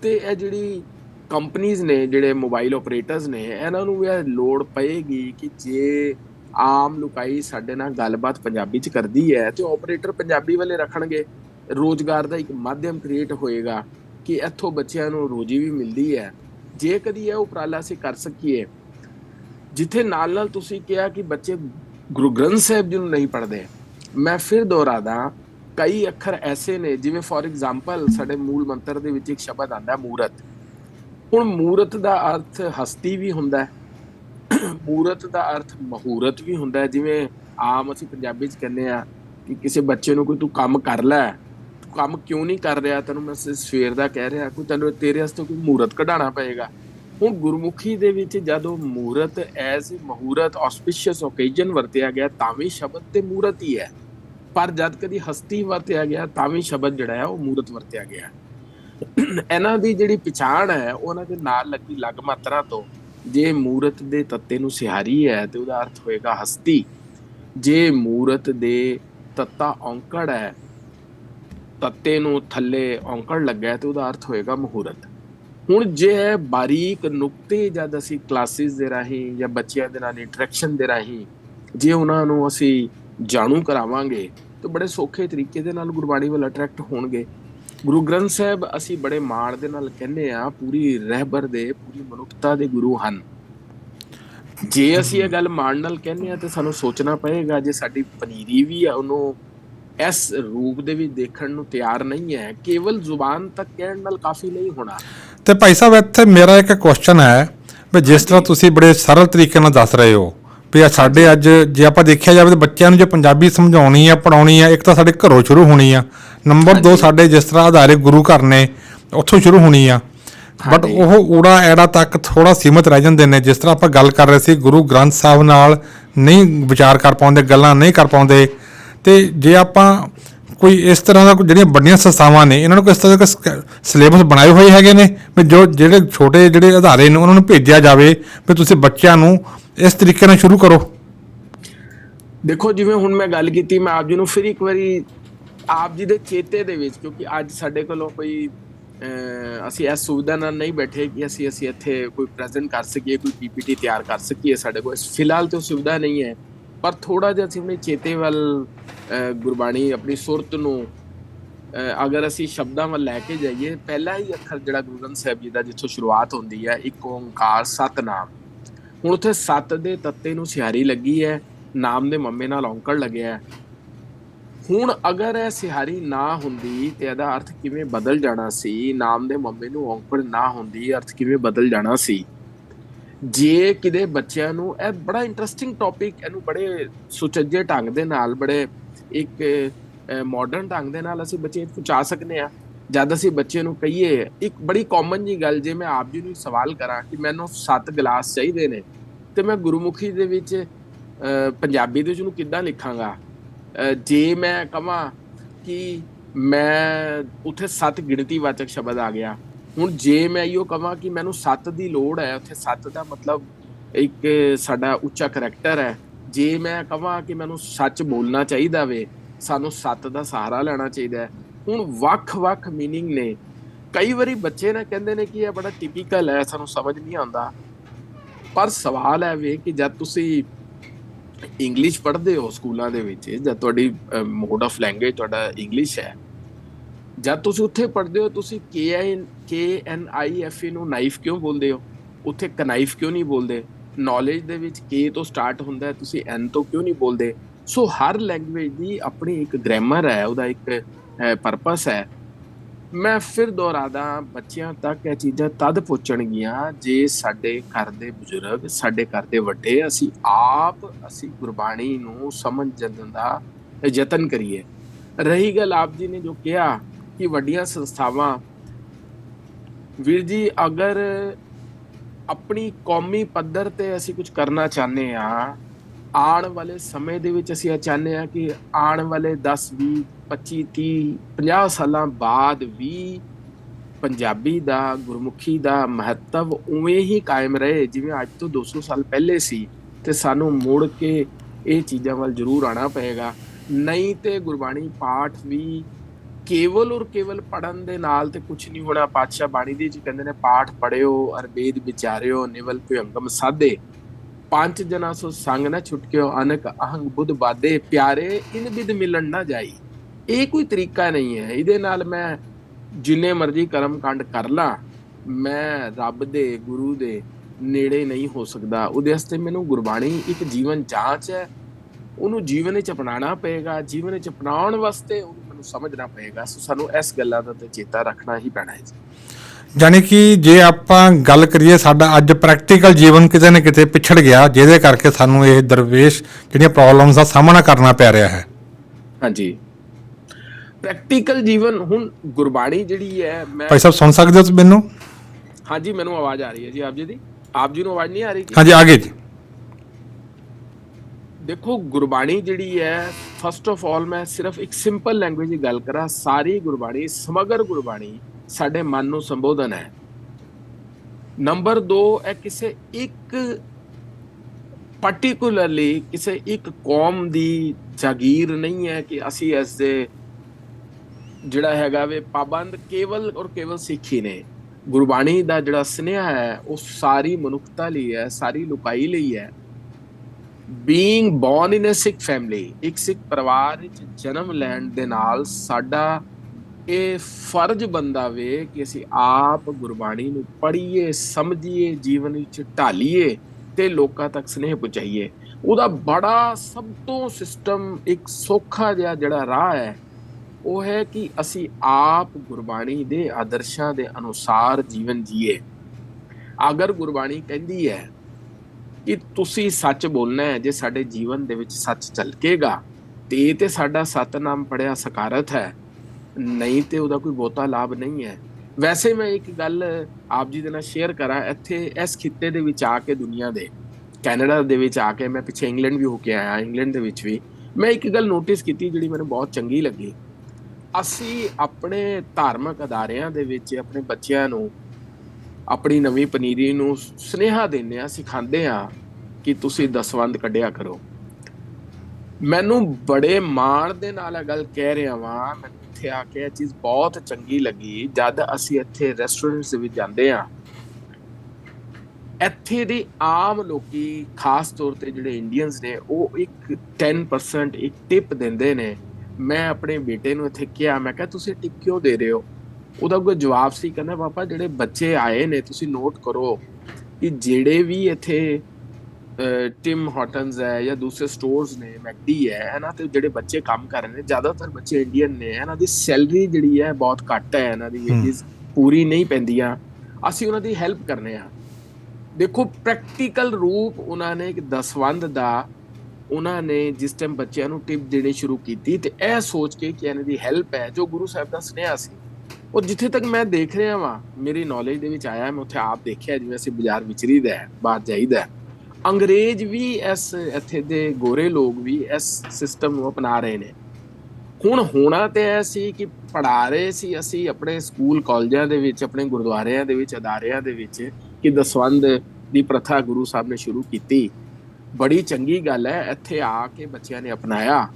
ਤੇ ਇਹ ਜਿਹੜੀ ਕੰਪਨੀਆਂ ਨੇ ਜਿਹੜੇ ਮੋਬਾਈਲ ਆਪਰੇਟਰਸ ਨੇ, ਇਹਨਾਂ ਨੂੰ ਵੀ ਇਹ ਲੋੜ ਪਏਗੀ ਕਿ ਜੇ ਆਮ ਲੁਕਾਈ ਸਾਡੇ ਨਾਲ ਗੱਲਬਾਤ ਪੰਜਾਬੀ ਚ ਕਰਦੀ ਹੈ ਤੇ ਆਪਰੇਟਰ ਪੰਜਾਬੀ ਵਾਲੇ ਰੱਖਣਗੇ, ਰੋਜ਼ਗਾਰ ਦਾ ਇੱਕ ਮਾਧਿਅਮ ਕ੍ਰੀਏਟ ਹੋਏਗਾ ਕਿ ਇੱਥੋਂ ਬੱਚਿਆਂ ਨੂੰ ਰੋਜੀ ਵੀ ਮਿਲਦੀ ਹੈ। ਜੇ ਕਦੀ ਇਹ ਉਪਰਾਲਾ ਅਸੀਂ ਕਰ ਸਕੀਏ, ਜਿੱਥੇ ਨਾਲ ਨਾਲ ਤੁਸੀਂ ਕਿਹਾ ਕਿ ਬੱਚੇ ਗੁਰੂ ਗ੍ਰੰਥ ਸਾਹਿਬ ਜੀ ਨੂੰ ਨਹੀਂ ਪੜ੍ਹਦੇ, ਮੈਂ ਫਿਰ ਦੁਹਰਾਦਾ, ਕਈ ਅੱਖਰ ਐਸੇ ਨੇ, ਜਿਵੇਂ ਫੋਰ ਐਗਜ਼ਾਮਪਲ ਸਾਡੇ ਮੂਲ ਮੰਤਰ ਦੇ ਵਿੱਚ ਇੱਕ ਸ਼ਬਦ ਆਂਦਾ ਮੂਰਤ। ਹੁਣ ਮੂਰਤ ਦਾ ਅਰਥ ਹਸਤੀ ਵੀ ਹੁੰਦਾ ਹੈ। ਮੂਰਤ ਦਾ ਅਰਥ ਮਹੂਰਤ ਵੀ ਹੁੰਦਾ ਹੈ। ਜਿਵੇਂ ਆਮ ਅਸੀਂ ਪੰਜਾਬੀ ਚ ਕਹਿੰਦੇ ਆ ਕਿ ਕਿਸੇ ਬੱਚੇ ਨੂੰ ਕੋਈ ਤੂੰ ਕੰਮ ਕਰ ਲੈ, ਤੂੰ ਕੰਮ ਕਿਉਂ ਨਹੀਂ ਕਰ ਰਿਹਾ? ਤੈਨੂੰ ਮੈਂ ਸਵੇਰ ਦਾ ਕਹਿ ਰਿਹਾ ਕੋਈ ਤੈਨੂੰ ਤੇਰੇ ਵਾਸਤੇ ਕੋਈ ਮੂਰਤ ਕਢਾਉਣਾ ਪਏਗਾ। ਹੁਣ ਗੁਰਮੁਖੀ ਦੇ ਵਿੱਚ ਜਦੋਂ ਮੂਰਤ ਐਜ਼ ਮਹੂਰਤ ਆਸਪੀਸ਼ੀਅਸ ਓਕੇਜਨ ਵਰਤਿਆ ਗਿਆ, ਤਾਂ ਵੀ ਸ਼ਬਦ ਤੇ ਮੂਰਤ ਹੀ ਹੈ। ਪਰ ਜਦ ਕਦੀ ਹਸਤੀ ਵਰਤਿਆ ਗਿਆ, ਤਾਂ ਵੀ ਸ਼ਬਦ ਜਿਹੜਾ ਹੈ ਉਹ ਮੂਰਤ ਵਰਤਿਆ ਗਿਆ। ਇਹਨਾਂ ਦੀ ਜਿਹੜੀ ਪਛਾਣ ਹੈ, ਉਹ ਉਹਨਾਂ ਦੇ ਨਾਲ ਲੱਗੀ ਲੱਗ ਮਾਤਰਾ ਤੋਂ। ਜੇ ਮੂਰਤ ਦੇ ਤੱਤੇ ਨੂੰ ਸਿਹਾਰੀ ਹੈ, ਤੇ ਉਹਦਾ ਅਰਥ ਹੋਏਗਾ ਹਸਤੀ। ਜੇ ਮੂਰਤ ਦੇ ਤੱਤਾ ਔਂਕੜ ਹੈ, ਤੱਤੇ ਨੂੰ ਥੱਲੇ ਔਂਕੜ ਲੱਗਾ ਤੇ ਉਹਦਾ ਅਰਥ ਹੋਏਗਾ ਮਹੂਰਤ। ਹੁਣ ਜੇ ਇਹ ਬਾਰੀਕ ਨੁਕਤੇ ਜਦ ਅਸੀਂ ਕਲਾਸਿਸ ਦੇ ਰਾਹੀਂ ਜਾਂ ਬੱਚਿਆਂ ਦੇ ਨਾਲ ਇੰਟਰੈਕਸ਼ਨ ਦੇ ਰਾਹੀਂ ਜੇ ਉਹਨਾਂ ਨੂੰ ਅਸੀਂ ਜਾਣੂ ਕਰਾਵਾਂਗੇ, ਤਾਂ ਬੜੇ ਸੌਖੇ ਤਰੀਕੇ ਦੇ ਨਾਲ ਗੁਰਬਾਣੀ ਵੱਲ ਅਟਰੈਕਟ ਹੋਣਗੇ। ਗੁਰੂ ਗ੍ਰੰਥ ਸਾਹਿਬ ਅਸੀਂ ਬੜੇ ਮਾਣ ਦੇ ਨਾਲ ਕਹਿੰਦੇ ਆ ਪੂਰੀ ਰਹਿਬਰ ਦੇ ਪੂਰੀ ਮਨੁੱਖਤਾ ਦੇ ਗੁਰੂ ਹਨ। ਜੇ ਅਸੀਂ ਇਹ ਗੱਲ ਮਾਣ ਨਾਲ ਕਹਿੰਦੇ ਆ ਤੇ ਸਾਨੂੰ ਸੋਚਣਾ ਪਏਗਾ ਜੇ ਸਾਡੀ ਪਨੀਰੀ ਵੀ ਆ ਉਹਨੂੰ ਇਸ ਰੂਪ ਦੇ ਵਿੱਚ ਦੇਖਣ ਨੂੰ ਤਿਆਰ ਨਹੀਂ ਹੈ ਕੇਵਲ ਜ਼ੁਬਾਨ ਤੱਕ ਕਹਿਣ ਨਾਲ ਕਾਫੀ ਨਹੀਂ ਹੋਣਾ।
ਤੇ ਭਾਈ ਸਾਹਿਬ ਇੱਥੇ ਮੇਰਾ ਇੱਕ ਕੁਐਸਚਨ ਹੈ ਵੀ ਜਿਸ ਤਰ੍ਹਾਂ ਤੁਸੀਂ ਬੜੇ ਸਰਲ ਤਰੀਕੇ ਨਾਲ ਦੱਸ ਰਹੇ ਹੋ ਵੀ ਆ ਸਾਡੇ ਅੱਜ ਜੇ ਆਪਾਂ ਦੇਖਿਆ ਜਾਵੇ ਤਾਂ ਬੱਚਿਆਂ ਨੂੰ ਜੇ ਪੰਜਾਬੀ ਸਮਝਾਉਣੀ ਆ ਪੜਾਉਣੀ ਆ ਇੱਕ ਤਾਂ ਸਾਡੇ ਘਰੋਂ ਸ਼ੁਰੂ ਹੋਣੀ ਆ। ਨੰਬਰ 2 ਸਾਡੇ ਜਿਸ ਤਰ੍ਹਾਂ ਆਧਾਰਿਤ ਗੁਰੂ ਘਰ ਨੇ ਉੱਥੋਂ ਸ਼ੁਰੂ ਹੋਣੀ ਆ। ਬਟ। ਉਹ ਊੜਾ ਐੜਾ ਤੱਕ ਥੋੜਾ ਸੀਮਤ ਰਹਿ ਜਾਂਦੇ ਨੇ। ਜਿਸ ਤਰ੍ਹਾਂ ਆਪਾਂ ਗੱਲ ਕਰ ਰਹੇ ਸੀ ਗੁਰੂ ਗ੍ਰੰਥ ਸਾਹਿਬ ਨਾਲ ਨਹੀਂ ਵਿਚਾਰ ਕਰ ਪਾਉਂਦੇ ਗੱਲਾਂ ਨਹੀਂ ਕਰ ਪਾਉਂਦੇ। ਤੇ ਜੇ ਆਪਾਂ ਕੋਈ ਇਸ ਤਰ੍ਹਾਂ ਦਾ ਜਿਹੜੀਆਂ ਵੱਡੀਆਂ ਸੰਸਥਾਵਾਂ ਨੇ, ਇਹਨਾਂ ਨੂੰ ਕਿਸ ਤਰ੍ਹਾਂ ਦਾ ਸਿਲੇਬਸ ਬਣਾਏ ਹੋਏ ਹੈਗੇ ਨੇ? ਵੀ ਜੋ ਜਿਹੜੇ ਛੋਟੇ ਜਿਹੜੇ ਅਧਾਰੇ ਨੇ, ਉਹਨਾਂ ਨੂੰ ਭੇਜਿਆ ਜਾਵੇ, ਵੀ ਤੁਸੀਂ ਬੱਚਿਆਂ ਨੂੰ ਇਸ ਤਰੀਕੇ ਨਾਲ ਸ਼ੁਰੂ ਕਰੋ।
ਦੇਖੋ, ਜਿਵੇਂ ਹੁਣ ਮੈਂ ਗੱਲ ਕੀਤੀ, ਮੈਂ ਆਪ ਜੀ ਨੂੰ ਫਿਰ ਇੱਕ ਵਾਰੀ ਆਪ ਜੀ ਦੇ ਚੇਤੇ ਦੇ ਵਿੱਚ, ਕਿਉਂਕਿ ਅੱਜ ਸਾਡੇ ਕੋਲੋਂ ਕੋਈ ਅਸੀਂ ਇਸ ਸੁਵਿਧਾ ਨਾਲ ਨਹੀਂ ਬੈਠੇ ਕਿ ਅਸੀਂ ਅਸੀਂ ਇੱਥੇ ਕੋਈ ਪ੍ਰੈਜ਼ੈਂਟ ਕਰ ਸਕੀਏ, ਕੋਈ ਪੀਪੀਟੀ ਤਿਆਰ ਕਰ ਸਕੀਏ ਸਾਡੇ ਕੋਲ। ਇਸ ਫਿਲਹਾਲ ਤੇ ਸੁਵਿਧਾ ਨਹੀਂ ਹੈ। ਪਰ ਥੋੜਾ ਜਿਹਾ ਅਸੀਂ ਆਪਣੇ ਚੇਤੇ ਵੱਲ ਗੁਰਬਾਣੀ ਆਪਣੀ ਸੁਰਤ ਨੂੰ ਅਹ, ਅਗਰ ਅਸੀਂ ਸ਼ਬਦਾਂ ਵੱਲ ਲੈ ਕੇ ਜਾਈਏ ਪਹਿਲਾ ਹੀ ਅੱਖਰ ਜਿਹੜਾ ਗੁਰੂ ਗ੍ਰੰਥ ਸਾਹਿਬ ਜੀ ਦਾ ਜਿੱਥੋਂ ਸ਼ੁਰੂਆਤ ਹੁੰਦੀ ਹੈ ਇੱਕ ਓੰਕਾਰ ਸਤਨਾਮ ਹੁਣ ਉੱਥੇ ਸੱਤ ਦੇ ਤੱਤੇ ਨੂੰ ਸਿਹਾਰੀ ਲੱਗੀ ਹੈ ਨਾਮ ਦੇ ਮੰਮੇ ਨਾਲ ਔਂਕੜ ਲੱਗਿਆ ਹੈ। ਹੁਣ ਅਗਰ ਇਹ ਸਿਹਾਰੀ ਨਾ ਹੁੰਦੀ ਤੇ ਇਹਦਾ ਅਰਥ ਕਿਵੇਂ ਬਦਲ ਜਾਣਾ ਸੀ ਨਾਮ ਦੇ ਮੰਮੇ ਨੂੰ ਔਂਕੜ ਨਾ ਹੁੰਦੀ ਅਰਥ ਕਿਵੇਂ ਬਦਲ ਜਾਣਾ ਸੀ ਜੇ ਕਿਤੇ ਬੱਚਿਆਂ ਨੂੰ ਇਹ ਬੜਾ ਇੰਟਰਸਟਿੰਗ ਟੌਪਿਕ ਇਹਨੂੰ ਬੜੇ ਸੁਚੱਜੇ ਢੰਗ ਦੇ ਨਾਲ, ਬੜੇ ਇੱਕ ਮਾਡਰਨ ਢੰਗ ਦੇ ਨਾਲ ਅਸੀਂ ਬੱਚੇ ਨੂੰ ਪਹੁੰਚਾ ਸਕਨੇ ਆ। ਜਦ ਅਸੀਂ ਬੱਚੇ ਨੂੰ ਕਹੀਏ, ਇੱਕ ਬੜੀ ਕਾਮਨ ਜੀ ਗੱਲ ਜੇ ਮੈਂ ਆਪ ਜੀ ਨੂੰ ਸਵਾਲ ਕਰਾਂ ਕਿ ਮੈਨੂੰ 7 ਗਲਾਸ ਚਾਹੀਦੇ ਨੇ, ਤੇ ਮੈਂ ਗੁਰਮੁਖੀ ਦੇ ਵਿੱਚ ਪੰਜਾਬੀ ਦੇ ਵਿੱਚ ਉਹਨੂੰ ਕਿੱਦਾਂ ਲਿਖਾਂਗਾ? ਜੇ ਮੈਂ ਕਹਾਂ ਕਿ ਮੈਂ ਉੱਥੇ 7 ਗਿਣਤੀਵਾਚਕ ਸ਼ਬਦ ਆ ਗਿਆ ਹੁਣ ਜੇ ਮੈਂ ਇਹੋ ਕਹਾਂ ਕਿ ਮੈਨੂੰ 7 ਦੀ ਲੋੜ ਹੈ ਉੱਥੇ 7 ਦਾ ਮਤਲਬ ਇੱਕ ਸਾਡਾ ਉੱਚਾ ਕਰੈਕਟਰ ਹੈ ਜੇ ਮੈਂ ਕਹਾਂ ਕਿ ਮੈਨੂੰ ਸੱਚ ਬੋਲਣਾ ਚਾਹੀਦਾ ਵੇ ਸਾਨੂੰ 7 ਦਾ ਸਹਾਰਾ ਲੈਣਾ ਚਾਹੀਦਾ ਹੈ ਹੁਣ ਵੱਖ-ਵੱਖ मीनिंग ਨੇ ਕਈ ਵਾਰੀ ਬੱਚੇ ਨਾ ਕਹਿੰਦੇ ਨੇ ਕਿ ਇਹ ਬੜਾ ਟਿਪੀਕਲ ਹੈ ਸਾਨੂੰ ਸਮਝ ਨਹੀਂ ਆਉਂਦਾ ਪਰ ਸਵਾਲ ਹੈ ਵੇ ਕਿ ਜਦ ਤੁਸੀਂ ਇੰਗਲਿਸ਼ ਪੜ੍ਹਦੇ ਹੋ ਸਕੂਲਾਂ ਦੇ ਵਿੱਚ ਜਦ ਤੁਹਾਡੀ ਮੋਡ ਆਫ ਲੈਂਗੁਏਜ ਤੁਹਾਡਾ ਇੰਗਲਿਸ਼ ਹੈ ਜਦ ਤੁਸੀਂ ਉੱਥੇ ਪੜ੍ਹਦੇ ਹੋ, ਤੁਸੀਂ ਕੇ ਆਈ ਕੇ ਐਨ ਆਈ ਐਫ ਏ ਨੂੰ ਨਾਈਫ ਕਿਉਂ ਬੋਲਦੇ ਹੋ? ਉੱਥੇ ਕਨਾਈਫ ਕਿਉਂ ਨਹੀਂ ਬੋਲਦੇ? ਨੌਲੇਜ ਦੇ ਵਿੱਚ ਕੇ ਤੋਂ ਸਟਾਰਟ ਹੁੰਦਾ ਹੈ, ਤੁਸੀਂ ਐਨ ਤੋਂ ਕਿਉਂ ਨਹੀਂ ਬੋਲਦੇ? ਸੋ ਹਰ ਲੈਂਗੁਏਜ ਦੀ ਆਪਣੀ ਇੱਕ ਗ੍ਰਾਮਰ ਹੈ, ਉਹਦਾ ਇੱਕ ਪਰਪਸ ਹੈ। ਮੈਂ ਫਿਰ ਦੁਹਰਾਦਾ, ਬੱਚਿਆਂ ਤੱਕ ਇਹ ਚੀਜ਼ਾਂ ਤਦ ਪਹੁੰਚਣਗੀਆਂ ਜੇ ਸਾਡੇ ਘਰ ਦੇ ਬਜ਼ੁਰਗ, ਸਾਡੇ ਘਰ ਦੇ ਵੱਡੇ, ਅਸੀਂ ਆਪ, ਅਸੀਂ ਗੁਰਬਾਣੀ ਨੂੰ ਸਮਝ ਸਮਝਣ ਦਾ ਯਤਨ ਕਰੀਏ। ਰਹੀ ਗੱਲ ਆਪ ਜੀ ਨੇ ਜੋ ਕਿਹਾ ਕਿ ਵੱਡੀਆਂ ਸੰਸਥਾਵਾਂ, ਵੀਰ ਜੀ, ਅਗਰ ਆਪਣੀ ਕੌਮੀ ਪੱਧਰ ਤੇ ਅਸੀਂ ਕੁਝ ਕਰਨਾ ਚਾਹੁੰਦੇ ਆ ਆਉਣ ਵਾਲੇ ਸਮੇਂ ਦੇ ਵਿੱਚ ਅਸੀਂ ਇਹ ਚਾਹੁੰਦੇ ਆ ਕਿ ਆਉਣ ਵਾਲੇ 10 20 25 30 50 ਸਾਲਾਂ ਬਾਅਦ ਵੀ ਪੰਜਾਬੀ ਦਾ, ਗੁਰਮੁਖੀ ਦਾ ਮਹੱਤਵ ਉਵੇਂ ਹੀ ਕਾਇਮ ਰਹੇ, ਜਿਵੇਂ ਅੱਜ ਤੋਂ 200 ਸਾਲ ਪਹਿਲੇ ਸੀ ਤੇ ਸਾਨੂੰ ਮੁੜ ਕੇ ਇਹ ਚੀਜ਼ਾਂ ਵੱਲ ਜ਼ਰੂਰ ਆਣਾ ਪਏਗਾ। ਨਹੀਂ ਤੇ ਗੁਰਬਾਣੀ ਪਾਠ ਵੀ ਕੇਵਲ ਔਰ ਕੇਵਲ ਪੜਨ ਦੇ ਨਾਲ ਤੇ ਕੁਝ ਨਹੀਂ, ਹੋਣਾ ਪਾਤਸ਼ਾਹ ਬਾਣੀ ਦੇ ਵਿੱਚ ਕਹਿੰਦੇ ਨੇ, ਪਾਠ ਪੜਿਓ ਅਰ ਵੇਦ ਵਿਚਾਰਿਓ, ਨਿਵਲ ਭਯੰਗਮ ਸਾਧੇ। ਪੰਜ ਜਨਾ ਸੋ ਸੰਗ ਨਾ ਛੁਟਕਿਓ, ਅਨਕ ਅਹੰਗ ਬੁੱਧ ਬਾਦੇ ਪਿਆਰੇ ਇਨ ਬਿਦ ਮਿਲਣ ਨਾ ਜਾਈ। ਇਹ ਕੋਈ ਤਰੀਕਾ ਨਹੀਂ ਹੈ। ਇਹਦੇ ਨਾਲ ਮੈਂ ਜਿੰਨੇ ਮਰਜ਼ੀ ਕਰਮ ਕਾਂਡ ਕਰ ਲਾਂ, ਮੈਂ ਰੱਬ ਦੇ, ਗੁਰੂ ਦੇ ਨੇੜੇ ਨਹੀਂ ਹੋ ਸਕਦਾ। ਉਹਦੇ ਵਾਸਤੇ ਮੈਨੂੰ ਗੁਰਬਾਣੀ ਇੱਕ ਜੀਵਨ ਜਾਂਚ ਹੈ। ਉਹਨੂੰ ਜੀਵਨ ਵਿੱਚ ਅਪਣਾਉਣਾ ਪਏਗਾ। ਜੀਵਨ ਵਿੱਚ ਅਪਣਾਉਣ ਵਾਸਤੇ ਸਮਝਣਾ ਪਏਗਾ ਸੋ ਸਾਨੂੰ ਇਸ ਗੱਲਾਂ ਦਾ ਤੇ ਚੇਤਾ ਰੱਖਣਾ ਹੀ ਪੈਣਾ ਹੈ ਜੀ।
ਯਾਨੀ ਕਿ ਜੇ ਆਪਾਂ ਗੱਲ ਕਰੀਏ ਸਾਡਾ ਅੱਜ ਪ੍ਰੈਕਟੀਕਲ ਜੀਵਨ ਕਿਤੇ ਨਾ ਕਿਤੇ ਪਿਛੜ ਗਿਆ ਜਿਹਦੇ ਕਰਕੇ ਸਾਨੂੰ ਇਹ ਦਰਵੇਸ਼ ਜਿਹੜੀਆਂ ਪ੍ਰੋਬਲਮਸ ਦਾ ਸਾਹਮਣਾ ਕਰਨਾ ਪੈ ਰਿਹਾ ਹੈ।
ਹਾਂਜੀ। ਪ੍ਰੈਕਟੀਕਲ ਜੀਵਨ ਹੁਣ ਗੁਰਬਾਣੀ ਜਿਹੜੀ ਹੈ ਮੈਂ
ਭਾਈ ਸਾਹਿਬ ਸੁਣ ਸਕਦੇ ਹੋ ਤੁਸੀਂ ਮੈਨੂੰ?
ਹਾਂਜੀ ਮੈਨੂੰ ਆਵਾਜ਼ ਆ ਰਹੀ ਹੈ ਜੀ ਆਪ ਜੀ ਦੀ? ਆਪ ਜੀ ਨੂੰ ਆਵਾਜ਼ ਨਹੀਂ ਆ ਰਹੀ
ਹਾਂਜੀ ਆਗੇ ਜੀ।
ਦੇਖੋ, ਗੁਰਬਾਣੀ ਜਿਹੜੀ ਹੈ ਫਸਟ ਆਫ ਆਲ ਮੈਂ ਸਿਰਫ ਇੱਕ ਸਿੰਪਲ ਲੈਂਗੁਏਜ ਦੀ ਗੱਲ ਕਰਾਂ, ਸਾਰੀ ਗੁਰਬਾਣੀ, ਸਮਗਰ ਗੁਰਬਾਣੀ ਸਾਡੇ ਮਨ ਨੂੰ ਸੰਬੋਧਨ ਹੈ। ਨੰਬਰ 2 ਇਹ ਕਿਸੇ ਇੱਕ ਪਾਰਟਿਕੂਲਰਲੀ ਕਿਸੇ ਇੱਕ ਕੌਮ ਦੀ ਜਾਗੀਰ ਨਹੀਂ ਹੈ ਕਿ ਅਸੀਂ ਇਸ ਦੇ ਜਿਹੜਾ ਹੈਗਾ ਵੇ ਪਾਬੰਦ ਕੇਵਲ ਔਰ ਕੇਵਲ ਸਿੱਖੀ ਨੇ। ਗੁਰਬਾਣੀ ਦਾ ਜਿਹੜਾ ਸੁਨੇਹਾ ਹੈ, ਉਹ ਸਾਰੀ ਮਨੁੱਖਤਾ ਲਈ ਹੈ, ਸਾਰੀ ਲੁਕਾਈ ਲਈ ਹੈ। Being born in a Sikh family ਇੱਕ ਸਿੱਖ ਪਰਿਵਾਰ ਵਿੱਚ ਜਨਮ ਲੈਣ ਦੇ ਨਾਲ ਸਾਡਾ ਇਹ ਫਰਜ਼ ਬੰਦਾ ਵੇ ਕਿ ਅਸੀਂ ਆਪ ਗੁਰਬਾਣੀ ਨੂੰ ਪੜ੍ਹੀਏ, ਸਮਝੀਏ, ਜੀਵਨ ਵਿੱਚ ਢਾਲੀਏ ਤੇ ਲੋਕਾਂ ਤੱਕ ਸਨੇਹ ਪਹੁੰਚਾਈਏ। ਉਹਦਾ ਬੜਾ ਸਭ ਤੋਂ ਸਿਸਟਮ ਇੱਕ ਸੌਖਾ ਜਿਹਾ ਜਿਹੜਾ ਰਾਹ ਹੈ, ਉਹ ਹੈ ਕਿ ਅਸੀਂ ਆਪ ਗੁਰਬਾਣੀ ਦੇ ਆਦਰਸ਼ਾਂ ਦੇ ਅਨੁਸਾਰ ਜੀਵਨ ਜੀਏ। ਅਗਰ ਗੁਰਬਾਣੀ ਕਹਿੰਦੀ ਹੈ ਕਿ ਤੁਸੀਂ ਸੱਚ ਬੋਲਣਾ ਹੈ, ਜੇ ਸਾਡੇ ਜੀਵਨ ਦੇ ਵਿੱਚ ਸੱਚ ਝਲਕੇਗਾ ਤੇ ਇਹ ਤੇ ਸਾਡਾ ਸਤਨਾਮ ਪੜਿਆ ਸਕਾਰਤ ਹੈ। ਨਹੀਂ ਤੇ ਉਹਦਾ ਕੋਈ ਬਹੁਤਾ ਲਾਭ ਨਹੀਂ ਹੈ। ਵੈਸੇ ਮੈਂ ਇੱਕ ਗੱਲ ਆਪ ਜੀ ਦੇ ਨਾਲ ਸ਼ੇਅਰ ਕਰਾਂ, ਇੱਥੇ ਇਸ ਖਿੱਤੇ ਦੇ ਵਿੱਚ ਆ ਕੇ ਦੁਨੀਆ ਦੇ, ਕੈਨੇਡਾ ਦੇ ਵਿੱਚ ਆ ਕੇ ਮੈਂ ਪਿੱਛੇ ਇੰਗਲੈਂਡ ਵੀ ਹੋ ਕੇ ਆਇਆ, ਇੰਗਲੈਂਡ ਦੇ ਵਿੱਚ ਵੀ। ਮੈਂ ਇੱਕ ਗੱਲ ਨੋਟਿਸ ਕੀਤੀ ਜਿਹੜੀ ਮੈਨੂੰ ਬਹੁਤ ਚੰਗੀ ਲੱਗੀ। ਅਸੀਂ ਆਪਣੇ ਧਾਰਮਿਕ ਅਦਾਰਿਆਂ ਦੇ ਵਿੱਚ, ਆਪਣੇ ਬੱਚਿਆਂ ਨੂੰ ਆਪਣੀ ਨਵੀਂ ਪਨੀਰੀ ਨੂੰ ਸੁਨੇਹਾ ਦਿੰਦੇ ਆ ਸਿਖਾਉਂਦੇ ਆ ਕਿ ਤੁਸੀਂ ਦਸਵੰਦ ਕੱਢਿਆ ਕਰੋ। ਮੈਨੂੰ ਬੜੇ ਮਾਣ ਦੇ ਨਾਲ ਇਹ ਗੱਲ ਕਹਿ ਰਿਹਾ ਵਾਂ, ਮੈਨੂੰ ਇੱਥੇ ਆ ਕੇ ਇਹ ਚੀਜ਼ ਬਹੁਤ ਚੰਗੀ ਲੱਗੀ, ਜਦ ਅਸੀਂ ਇੱਥੇ ਰੈਸਟੋਰੈਂਟਸ ਵਿੱਚ ਜਾਂਦੇ ਆ ਇੱਥੇ ਦੇ ਆਮ ਲੋਕੀ, ਖਾਸ ਤੌਰ ਤੇ ਜਿਹੜੇ ਇੰਡੀਅਨਸ ਨੇ, ਉਹ ਇੱਕ 10% ਇੱਕ ਟਿਪ ਦਿੰਦੇ ਨੇ। ਮੈਂ ਆਪਣੇ ਬੇਟੇ ਨੂੰ ਇੱਥੇ ਕਿਹਾ, ਮੈਂ ਕਿਹਾ, ਤੁਸੀਂ ਟਿਪ ਕਿਉਂ ਦੇ ਰਹੇ ਹੋ। ਉਹਦਾ ਕੋਈ ਜਵਾਬ ਸੀ ਕਹਿੰਦਾ ਪਾਪਾ ਜਿਹੜੇ ਬੱਚੇ ਆਏ ਨੇ ਤੁਸੀਂ ਨੋਟ ਕਰੋ ਕਿ ਜਿਹੜੇ ਵੀ ਇੱਥੇ ਟਿਮ ਹਾਰਟਨਸ ਹੈ ਜਾਂ ਦੂਸਰੇ ਸਟੋਰਸ ਨੇ ਮੈਕਡੀ ਹੈ ਇਹਨਾਂ ਤੇ ਜਿਹੜੇ ਬੱਚੇ ਕੰਮ ਕਰ ਰਹੇ ਨੇ ਜ਼ਿਆਦਾਤਰ ਬੱਚੇ ਇੰਡੀਅਨ ਨੇ ਇਹਨਾਂ ਦੀ ਸੈਲਰੀ ਜਿਹੜੀ ਹੈ ਬਹੁਤ ਘੱਟ ਹੈ ਇਹਨਾਂ ਦੀ। ਵੇਜਸ ਪੂਰੀ ਨਹੀਂ ਪੈਂਦੀਆਂ। ਅਸੀਂ ਉਹਨਾਂ ਦੀ ਹੈਲਪ ਕਰਨੇ ਆ। ਦੇਖੋ ਪ੍ਰੈਕਟੀਕਲ ਰੂਪ ਉਹਨਾਂ ਨੇ ਇੱਕ ਦਸਵੰਦ ਦਾ ਉਹਨਾਂ ਨੇ ਜਿਸ ਟਾਈਮ ਬੱਚਿਆਂ ਨੂੰ ਟਿਪ ਦੇਣੀ ਸ਼ੁਰੂ ਕੀਤੀ ਤੇ ਇਹ ਸੋਚ ਕੇ ਕਿ ਇਹਨਾਂ ਦੀ ਹੈਲਪ ਹੈ ਜੋ ਗੁਰੂ ਸਾਹਿਬ ਦਾ ਸੁਨੇਹਾ ਸੀ। ਔਰ ਜਿੱਥੇ ਤੱਕ ਮੈਂ ਦੇਖ ਰਿਹਾ ਵਾਂ, ਮੇਰੀ ਨੌਲੇਜ ਦੇ ਵਿੱਚ ਆਇਆ, ਮੈਂ ਉੱਥੇ ਆਪ ਦੇਖਿਆ ਜਿਵੇਂ ਅਸੀਂ ਬਾਜ਼ਾਰ ਵਿਚਰੀਦਾ ਹੈ, ਬਾਹਰ ਜਾਈਦਾ ਅੰਗਰੇਜ਼ ਵੀ ਇਸ ਇੱਥੇ ਦੇ ਗੋਰੇ ਲੋਕ ਵੀ ਇਸ ਸਿਸਟਮ ਨੂੰ ਅਪਣਾ ਰਹੇ ਨੇ। ਹੁਣ ਹੋਣਾ ਤੇ ਇਹ ਸੀ ਕਿ ਪੜਾ ਰਹੇ ਸੀ ਅਸੀਂ ਆਪਣੇ ਸਕੂਲ ਕਾਲਜਾਂ ਦੇ ਵਿੱਚ, ਆਪਣੇ ਗੁਰਦੁਆਰਿਆਂ ਦੇ ਵਿੱਚ, ਅਦਾਰਿਆਂ ਦੇ ਵਿੱਚ ਕਿ ਦਸਵੰਦ ਦੀ ਪ੍ਰਥਾ ਗੁਰੂ ਸਾਹਿਬ ਨੇ ਸ਼ੁਰੂ ਕੀਤੀ। ਬੜੀ ਚੰਗੀ ਗੱਲ ਹੈ, ਇੱਥੇ ਆ ਕੇ ਬੱਚਿਆਂ ਨੇ ਅਪਣਾਇਆ।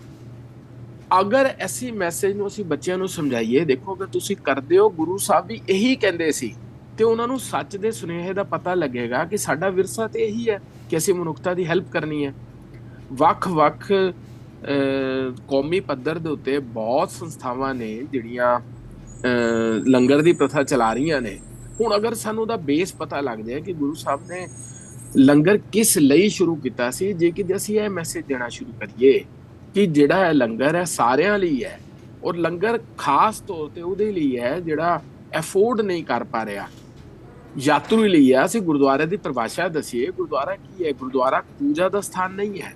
ਅਗਰ ਐਸੀ ਮੈਸੇਜ ਨੂੰ ਅਸੀਂ ਬੱਚਿਆਂ ਨੂੰ ਸਮਝਾਈਏ, ਦੇਖੋ ਅਗਰ ਤੁਸੀਂ ਕਰਦੇ ਹੋ, ਗੁਰੂ ਸਾਹਿਬ ਵੀ ਇਹੀ ਕਹਿੰਦੇ ਸੀ ਤੇ ਉਹਨਾਂ ਨੂੰ ਸੱਚ ਦੇ ਸੁਨੇਹੇ ਦਾ ਪਤਾ ਲੱਗੇਗਾ ਕਿ ਸਾਡਾ ਵਿਰਸਾ ਤੇ ਇਹੀ ਹੈ ਕਿ ਅਸੀਂ ਮਨੁੱਖਤਾ ਦੀ ਹੈਲਪ ਕਰਨੀ ਹੈ। ਵੱਖ-ਵੱਖ ਕੌਮੀ ਪੱਧਰ ਦੇ ਉੱਤੇ ਬਹੁਤ ਸੰਸਥਾਵਾਂ ਨੇ ਜਿਹੜੀਆਂ ਲੰਗਰ ਦੀ ਪ੍ਰਥਾ ਚਲਾ ਰਹੀਆਂ ਨੇ। ਹੁਣ ਅਗਰ ਸਾਨੂੰ ਦਾ ਬੇਸ ਪਤਾ ਲੱਗ ਜਾਏ ਕਿ ਗੁਰੂ ਸਾਹਿਬ ਨੇ ਲੰਗਰ ਕਿਸ ਲਈ ਸ਼ੁਰੂ ਕੀਤਾ ਸੀ, ਜੇ ਕਿ ਅਸੀਂ ਇਹ ਮੈਸੇਜ ਦੇਣਾ ਸ਼ੁਰੂ ਕਰੀਏ ਕਿ ਜਿਹੜਾ ਇਹ ਲੰਗਰ ਹੈ ਸਾਰਿਆਂ ਲਈ ਹੈ ਔਰ ਲੰਗਰ ਖਾਸ ਤੌਰ ਤੇ ਉਹਦੇ ਲਈ ਹੈ ਜਿਹੜਾ ਅਫੋਰਡ ਨਹੀਂ ਕਰ ਪਾ ਰਿਹਾ। ਯਾਤਰੂ ਲਈ ਹੈ। ਅਸੀਂ ਗੁਰਦੁਆਰੇ ਦੀ ਪਰਿਭਾਸ਼ਾ ਦਸੀਏ, ਗੁਰਦੁਆਰਾ ਕੀ ਹੈ? ਗੁਰਦੁਆਰਾ ਪੂਜਾ ਦਾ ਸਥਾਨ ਨਹੀਂ ਹੈ।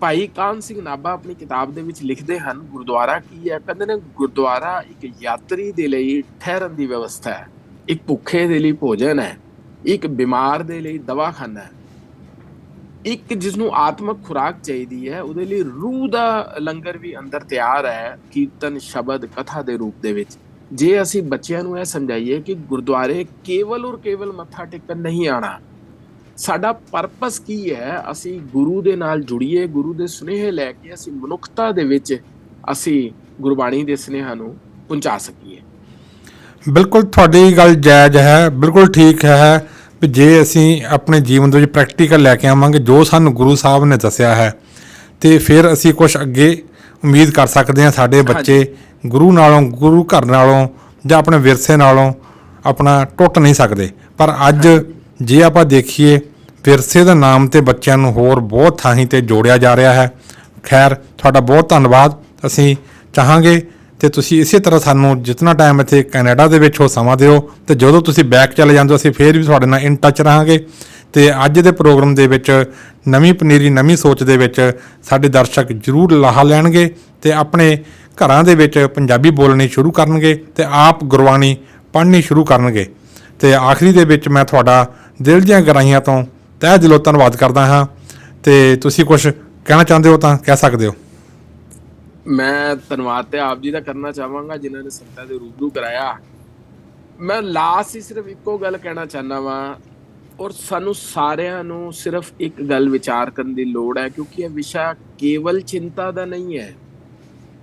ਭਾਈ ਕਾਨ ਸਿੰਘ ਨਾਭਾ ਆਪਣੀ ਕਿਤਾਬ ਦੇ ਵਿੱਚ ਲਿਖਦੇ ਹਨ, ਗੁਰਦੁਆਰਾ ਕੀ ਹੈ? ਕਹਿੰਦੇ ਨੇ ਗੁਰਦੁਆਰਾ ਇੱਕ ਯਾਤਰੀ ਦੇ ਲਈ ਠਹਿਰਨ ਦੀ ਵਿਵਸਥਾ ਹੈ। ਇੱਕ ਭੁੱਖੇ ਦੇ ਲਈ ਭੋਜਨ ਹੈ। ਇੱਕ ਬਿਮਾਰ ਦੇ ਲਈ ਦਵਾਖਾਨਾ ਹੈ। ਇੱਕ ਜਿਸ ਨੂੰ ਆਤਮਕ ਖੁਰਾਕ ਚਾਹੀਦੀ ਹੈ, ਉਹਦੇ ਲਈ ਰੂਹ ਦਾ ਲੰਗਰ ਵੀ ਅੰਦਰ ਤਿਆਰ ਹੈ, ਕੀਰਤਨ, ਸ਼ਬਦ, ਕਥਾ ਦੇ ਰੂਪ ਦੇ ਵਿੱਚ। ਜੇ ਅਸੀਂ ਬੱਚਿਆਂ ਨੂੰ ਇਹ ਸਮਝਾਈਏ ਕਿ ਗੁਰਦੁਆਰੇ ਕੇਵਲ ਔਰ ਕੇਵਲ ਮੱਥਾ ਟੇਕਣ ਨਹੀਂ ਆਣਾ ਸਾਡਾ ਪਰਪਸ ਕੀ ਹੈ? ਅਸੀਂ ਗੁਰੂ ਦੇ ਨਾਲ ਜੁੜੀਏ, ਗੁਰੂ ਦੇ ਸੁਨੇਹੇ ਲੈ ਕੇ ਅਸੀਂ ਮਨੁੱਖਤਾ ਦੇ ਵਿੱਚ ਅਸੀਂ ਗੁਰਬਾਣੀ ਦੇ ਸੁਨੇਹਾਂ ਨੂੰ ਪਹੁੰਚਾ ਸਕੀਏ।
ਬਿਲਕੁਲ ਤੁਹਾਡੀ ਗੱਲ ਜਾਇਜ਼ ਹੈ, ਬਿਲਕੁਲ ਠੀਕ ਹੈ। ਵੀ ਜੇ ਅਸੀਂ ਆਪਣੇ ਜੀਵਨ ਦੇ ਵਿੱਚ ਪ੍ਰੈਕਟੀਕਲ ਲੈ ਕੇ ਆਵਾਂਗੇ ਜੋ ਸਾਨੂੰ ਗੁਰੂ ਸਾਹਿਬ ਨੇ ਦੱਸਿਆ ਹੈ ਤੇ ਫਿਰ ਅਸੀਂ ਕੁਝ ਅੱਗੇ ਉਮੀਦ ਕਰ ਸਕਦੇ ਹਾਂ ਸਾਡੇ ਬੱਚੇ ਗੁਰੂ ਨਾਲੋਂ ਗੁਰੂ ਘਰ ਨਾਲੋਂ ਜਾਂ ਆਪਣੇ ਵਿਰਸੇ ਨਾਲੋਂ ਆਪਣਾ ਟੁੱਟ ਨਹੀਂ ਸਕਦੇ। ਪਰ ਅੱਜ ਜੇ ਆਪਾਂ ਦੇਖੀਏ ਵਿਰਸੇ ਦਾ ਨਾਮ ਤੇ ਬੱਚਿਆਂ ਨੂੰ ਹੋਰ ਬਹੁਤ ਥਾਈਂ ਤੇ ਜੋੜਿਆ ਜਾ ਰਿਹਾ ਹੈ। ਖੈਰ ਤੁਹਾਡਾ ਬਹੁਤ ਧੰਨਵਾਦ। ਅਸੀਂ ਚਾਹਾਂਗੇ ਤੇ ਤੁਸੀਂ ਇਸੇ ਤਰ੍ਹਾਂ ਸਾਨੂੰ ਜਿੰਨਾ ਟਾਈਮ ਇੱਥੇ ਕੈਨੇਡਾ ਦੇ ਵਿੱਚ ਹੋ ਸਮਾਂ ਦਿਓ ਤੇ ਜਦੋਂ ਤੁਸੀਂ ਬੈਕ ਚਲੇ ਜਾਂਦੇ ਹੋ, ਅਸੀਂ ਫੇਰ ਵੀ ਤੁਹਾਡੇ ਨਾਲ ਇਨ ਟੱਚ ਰਹਾਂਗੇ। ਤੇ ਅੱਜ ਦੇ ਪ੍ਰੋਗਰਾਮ ਦੇ ਵਿੱਚ, ਨਵੀਂ ਪਨੀਰੀ, ਨਵੀਂ ਸੋਚ ਦੇ ਵਿੱਚ ਸਾਡੇ ਦਰਸ਼ਕ ਜ਼ਰੂਰ ਲਾਹਾ ਲੈਣਗੇ ਤੇ ਆਪਣੇ ਘਰਾਂ ਦੇ ਵਿੱਚ ਪੰਜਾਬੀ ਬੋਲਣੀ ਸ਼ੁਰੂ ਕਰਨਗੇ ਤੇ ਆਪ ਗੁਰਬਾਣੀ ਪੜ੍ਹਨੀ ਸ਼ੁਰੂ ਕਰਨਗੇ। ਤੇ ਆਖਰੀ ਦੇ ਵਿੱਚ ਮੈਂ ਤੁਹਾਡਾ ਦਿਲ ਦੀਆਂ ਗਰਾਹੀਆਂ ਤੋਂ ਤਹਿ ਦਿਲੋਂ ਧੰਨਵਾਦ ਕਰਦਾ ਹਾਂ। ਤੇ ਤੁਸੀਂ ਕੁਝ ਕਹਿਣਾ ਚਾਹੁੰਦੇ ਹੋ ਤਾਂ ਕਹਿ ਸਕਦੇ ਹੋ।
ਮੈਂ ਧੰਨਵਾਦ ਤੇ ਆਪ ਜੀ ਦਾ ਕਰਨਾ ਚਾਹਾਂਗਾ, ਜਿਨ੍ਹਾਂ ਨੇ ਸੰਤਾਂ ਦੇ ਰੂਬਰੂ ਕਰਾਇਆ। ਮੈਂ ਲਾਸਟ ਹੀ ਸਿਰਫ ਇੱਕੋ ਗੱਲ ਕਹਿਣਾ ਚਾਹਨਾ ਵਾਂ, ਔਰ ਸਾਨੂੰ ਸਾਰਿਆਂ ਨੂੰ ਸਿਰਫ ਇੱਕ ਗੱਲ ਵਿਚਾਰ ਕਰਨ ਦੀ ਲੋੜ ਹੈ, ਕਿਉਂਕਿ ਇਹ ਵਿਸ਼ਾ ਕੇਵਲ ਚਿੰਤਾ ਦਾ ਨਹੀਂ ਹੈ।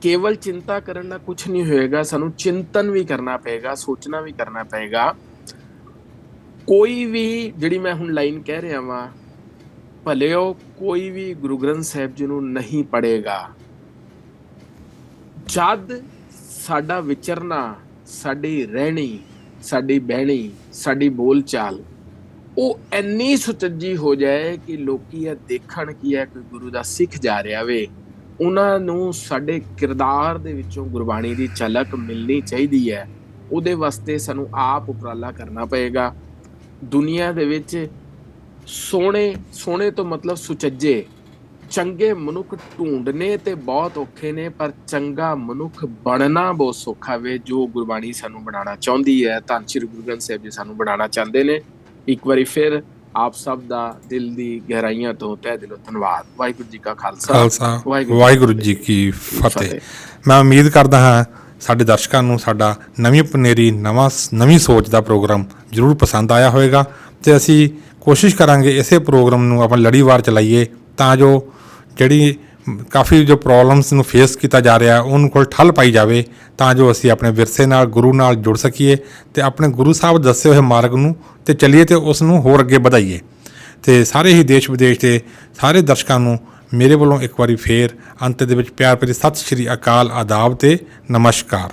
ਕੇਵਲ ਚਿੰਤਾ ਕਰਨ ਨਾਲ ਕੁਝ ਨਹੀਂ ਹੋਏਗਾ, ਸਾਨੂੰ ਚਿੰਤਨ ਵੀ ਕਰਨਾ ਪਏਗਾ, ਸੋਚਣਾ ਵੀ ਕਰਨਾ ਪਏਗਾ। ਕੋਈ ਵੀ ਜਿਹੜੀ ਮੈਂ ਹੁਣ ਲਾਈਨ ਕਹਿ ਰਿਹਾ ਵਾਂ, ਭਲਿਓ ਕੋਈ ਵੀ ਗੁਰੂ ਗ੍ਰੰਥ ਸਾਹਿਬ ਜੀ ਨੂੰ ਨਹੀਂ ਪੜੇਗਾ ਜਦ ਸਾਡਾ ਵਿਚਰਨਾ, ਸਾਡੀ ਰਹਿਣੀ, ਸਾਡੀ ਬਹਿਣੀ, ਸਾਡੀ ਬੋਲਚਾਲ, ਉਹ ਇੰਨੀ ਸੁਚੱਜੀ ਹੋ ਜਾਏ ਕਿ ਲੋਕੀ ਇਹ ਦੇਖਣ ਕੀ ਹੈ ਕੋਈ ਗੁਰੂ ਦਾ ਸਿੱਖ ਜਾ ਰਿਹਾ ਵੇ। ਉਹਨਾਂ ਨੂੰ ਸਾਡੇ ਕਿਰਦਾਰ ਦੇ ਵਿੱਚੋਂ ਗੁਰਬਾਣੀ ਦੀ ਝਲਕ ਮਿਲਣੀ ਚਾਹੀਦੀ ਹੈ। ਉਹਦੇ ਵਾਸਤੇ ਸਾਨੂੰ ਆਪ ਉਪਰਾਲਾ ਕਰਨਾ ਪਏਗਾ। ਦੁਨੀਆ ਦੇ ਵਿੱਚ ਸੋਹਣੇ ਸੋਹਣੇ ਤੋਂ ਮਤਲਬ ਸੁਚੱਜੇ ਚੰਗੇ ਮਨੁੱਖ ਢੂੰਡਨੇ ਤੇ ਬਹੁਤ ਔਖੇ ਨੇ ਪਰ ਚੰਗਾ ਮਨੁੱਖ ਬਣਨਾ ਬਹੁਤ ਸੌਖਾ ਵੇ ਜੋ ਗੁਰਬਾਣੀ ਸਾਨੂੰ ਬਣਾਉਣਾ ਚਾਹੁੰਦੀ ਹੈ। ਧੰਨ ਸ਼੍ਰੀ ਗੁਰੂ ਗ੍ਰੰਥ ਸਾਹਿਬ ਜੀ ਸਾਨੂੰ ਬਣਾਉਣਾ ਚਾਹੁੰਦੇ ਨੇ। ਇੱਕ ਵਾਰੀ ਫਿਰ ਆਪ ਸਭ ਦਾ ਦਿਲ ਦੀ ਗਹਿਰਾਈਆਂ ਤੋਂ ਤਹਿ ਦਿਲੋਂ ਧੰਨਵਾਦ। ਵਾਹਿਗੁਰੂ ਜੀ ਕਾ ਖਾਲਸਾ। ਵਾਹਿਗੁਰੂ ਜੀ
ਕੀ
ਫਤਿਹ।
ਮੈਂ ਉਮੀਦ ਕਰਦਾ ਹਾਂ ਸਾਡੇ ਦਰਸ਼ਕਾਂ ਨੂੰ ਸਾਡਾ ਨਵੀਂ ਪਨੇਰੀ ਨਵਾਂ ਨਵੀਂ ਸੋਚ ਦਾ ਪ੍ਰੋਗਰਾਮ ਜ਼ਰੂਰ ਪਸੰਦ ਆਇਆ ਹੋਵੇਗਾ। ਤੇ ਅਸੀਂ ਕੋਸ਼ਿਸ਼ ਕਰਾਂਗੇ ਇਸੇ ਪ੍ਰੋਗਰਾਮ ਨੂੰ ਆਪਾਂ ਲੜੀਵਾਰ ਚਲਾਈਏ ਤਾਂ ਜੋ ਜਿਹੜੀ ਕਾਫੀ ਜੋ ਪ੍ਰੋਬਲਮਸ ਨੂੰ ਫੇਸ ਕੀਤਾ ਜਾ ਰਿਹਾ, ਉਹਨਾਂ ਕੋਲ ਠੱਲ ਪਾਈ ਜਾਵੇ, ਤਾਂ ਜੋ ਅਸੀਂ ਆਪਣੇ ਵਿਰਸੇ ਨਾਲ, ਗੁਰੂ ਨਾਲ ਜੁੜ ਸਕੀਏ ਤੇ ਆਪਣੇ ਗੁਰੂ ਸਾਹਿਬ ਦੱਸੇ ਹੋਏ ਮਾਰਗ ਨੂੰ ਤੇ ਚੱਲੀਏ ਤੇ ਉਸ ਨੂੰ ਹੋਰ ਅੱਗੇ ਵਧਾਈਏ। ਤੇ ਸਾਰੇ ਹੀ ਦੇਸ਼ ਵਿਦੇਸ਼ ਦੇ ਸਾਰੇ ਦਰਸ਼ਕਾਂ ਨੂੰ ਮੇਰੇ ਵੱਲੋਂ ਇੱਕ ਵਾਰੀ ਫੇਰ ਅੰਤ ਦੇ ਵਿੱਚ ਪਿਆਰ ਭਰੀ ਸਤਿ ਸ਼੍ਰੀ ਅਕਾਲ, ਆਦਾਬ ਤੇ ਨਮਸਕਾਰ।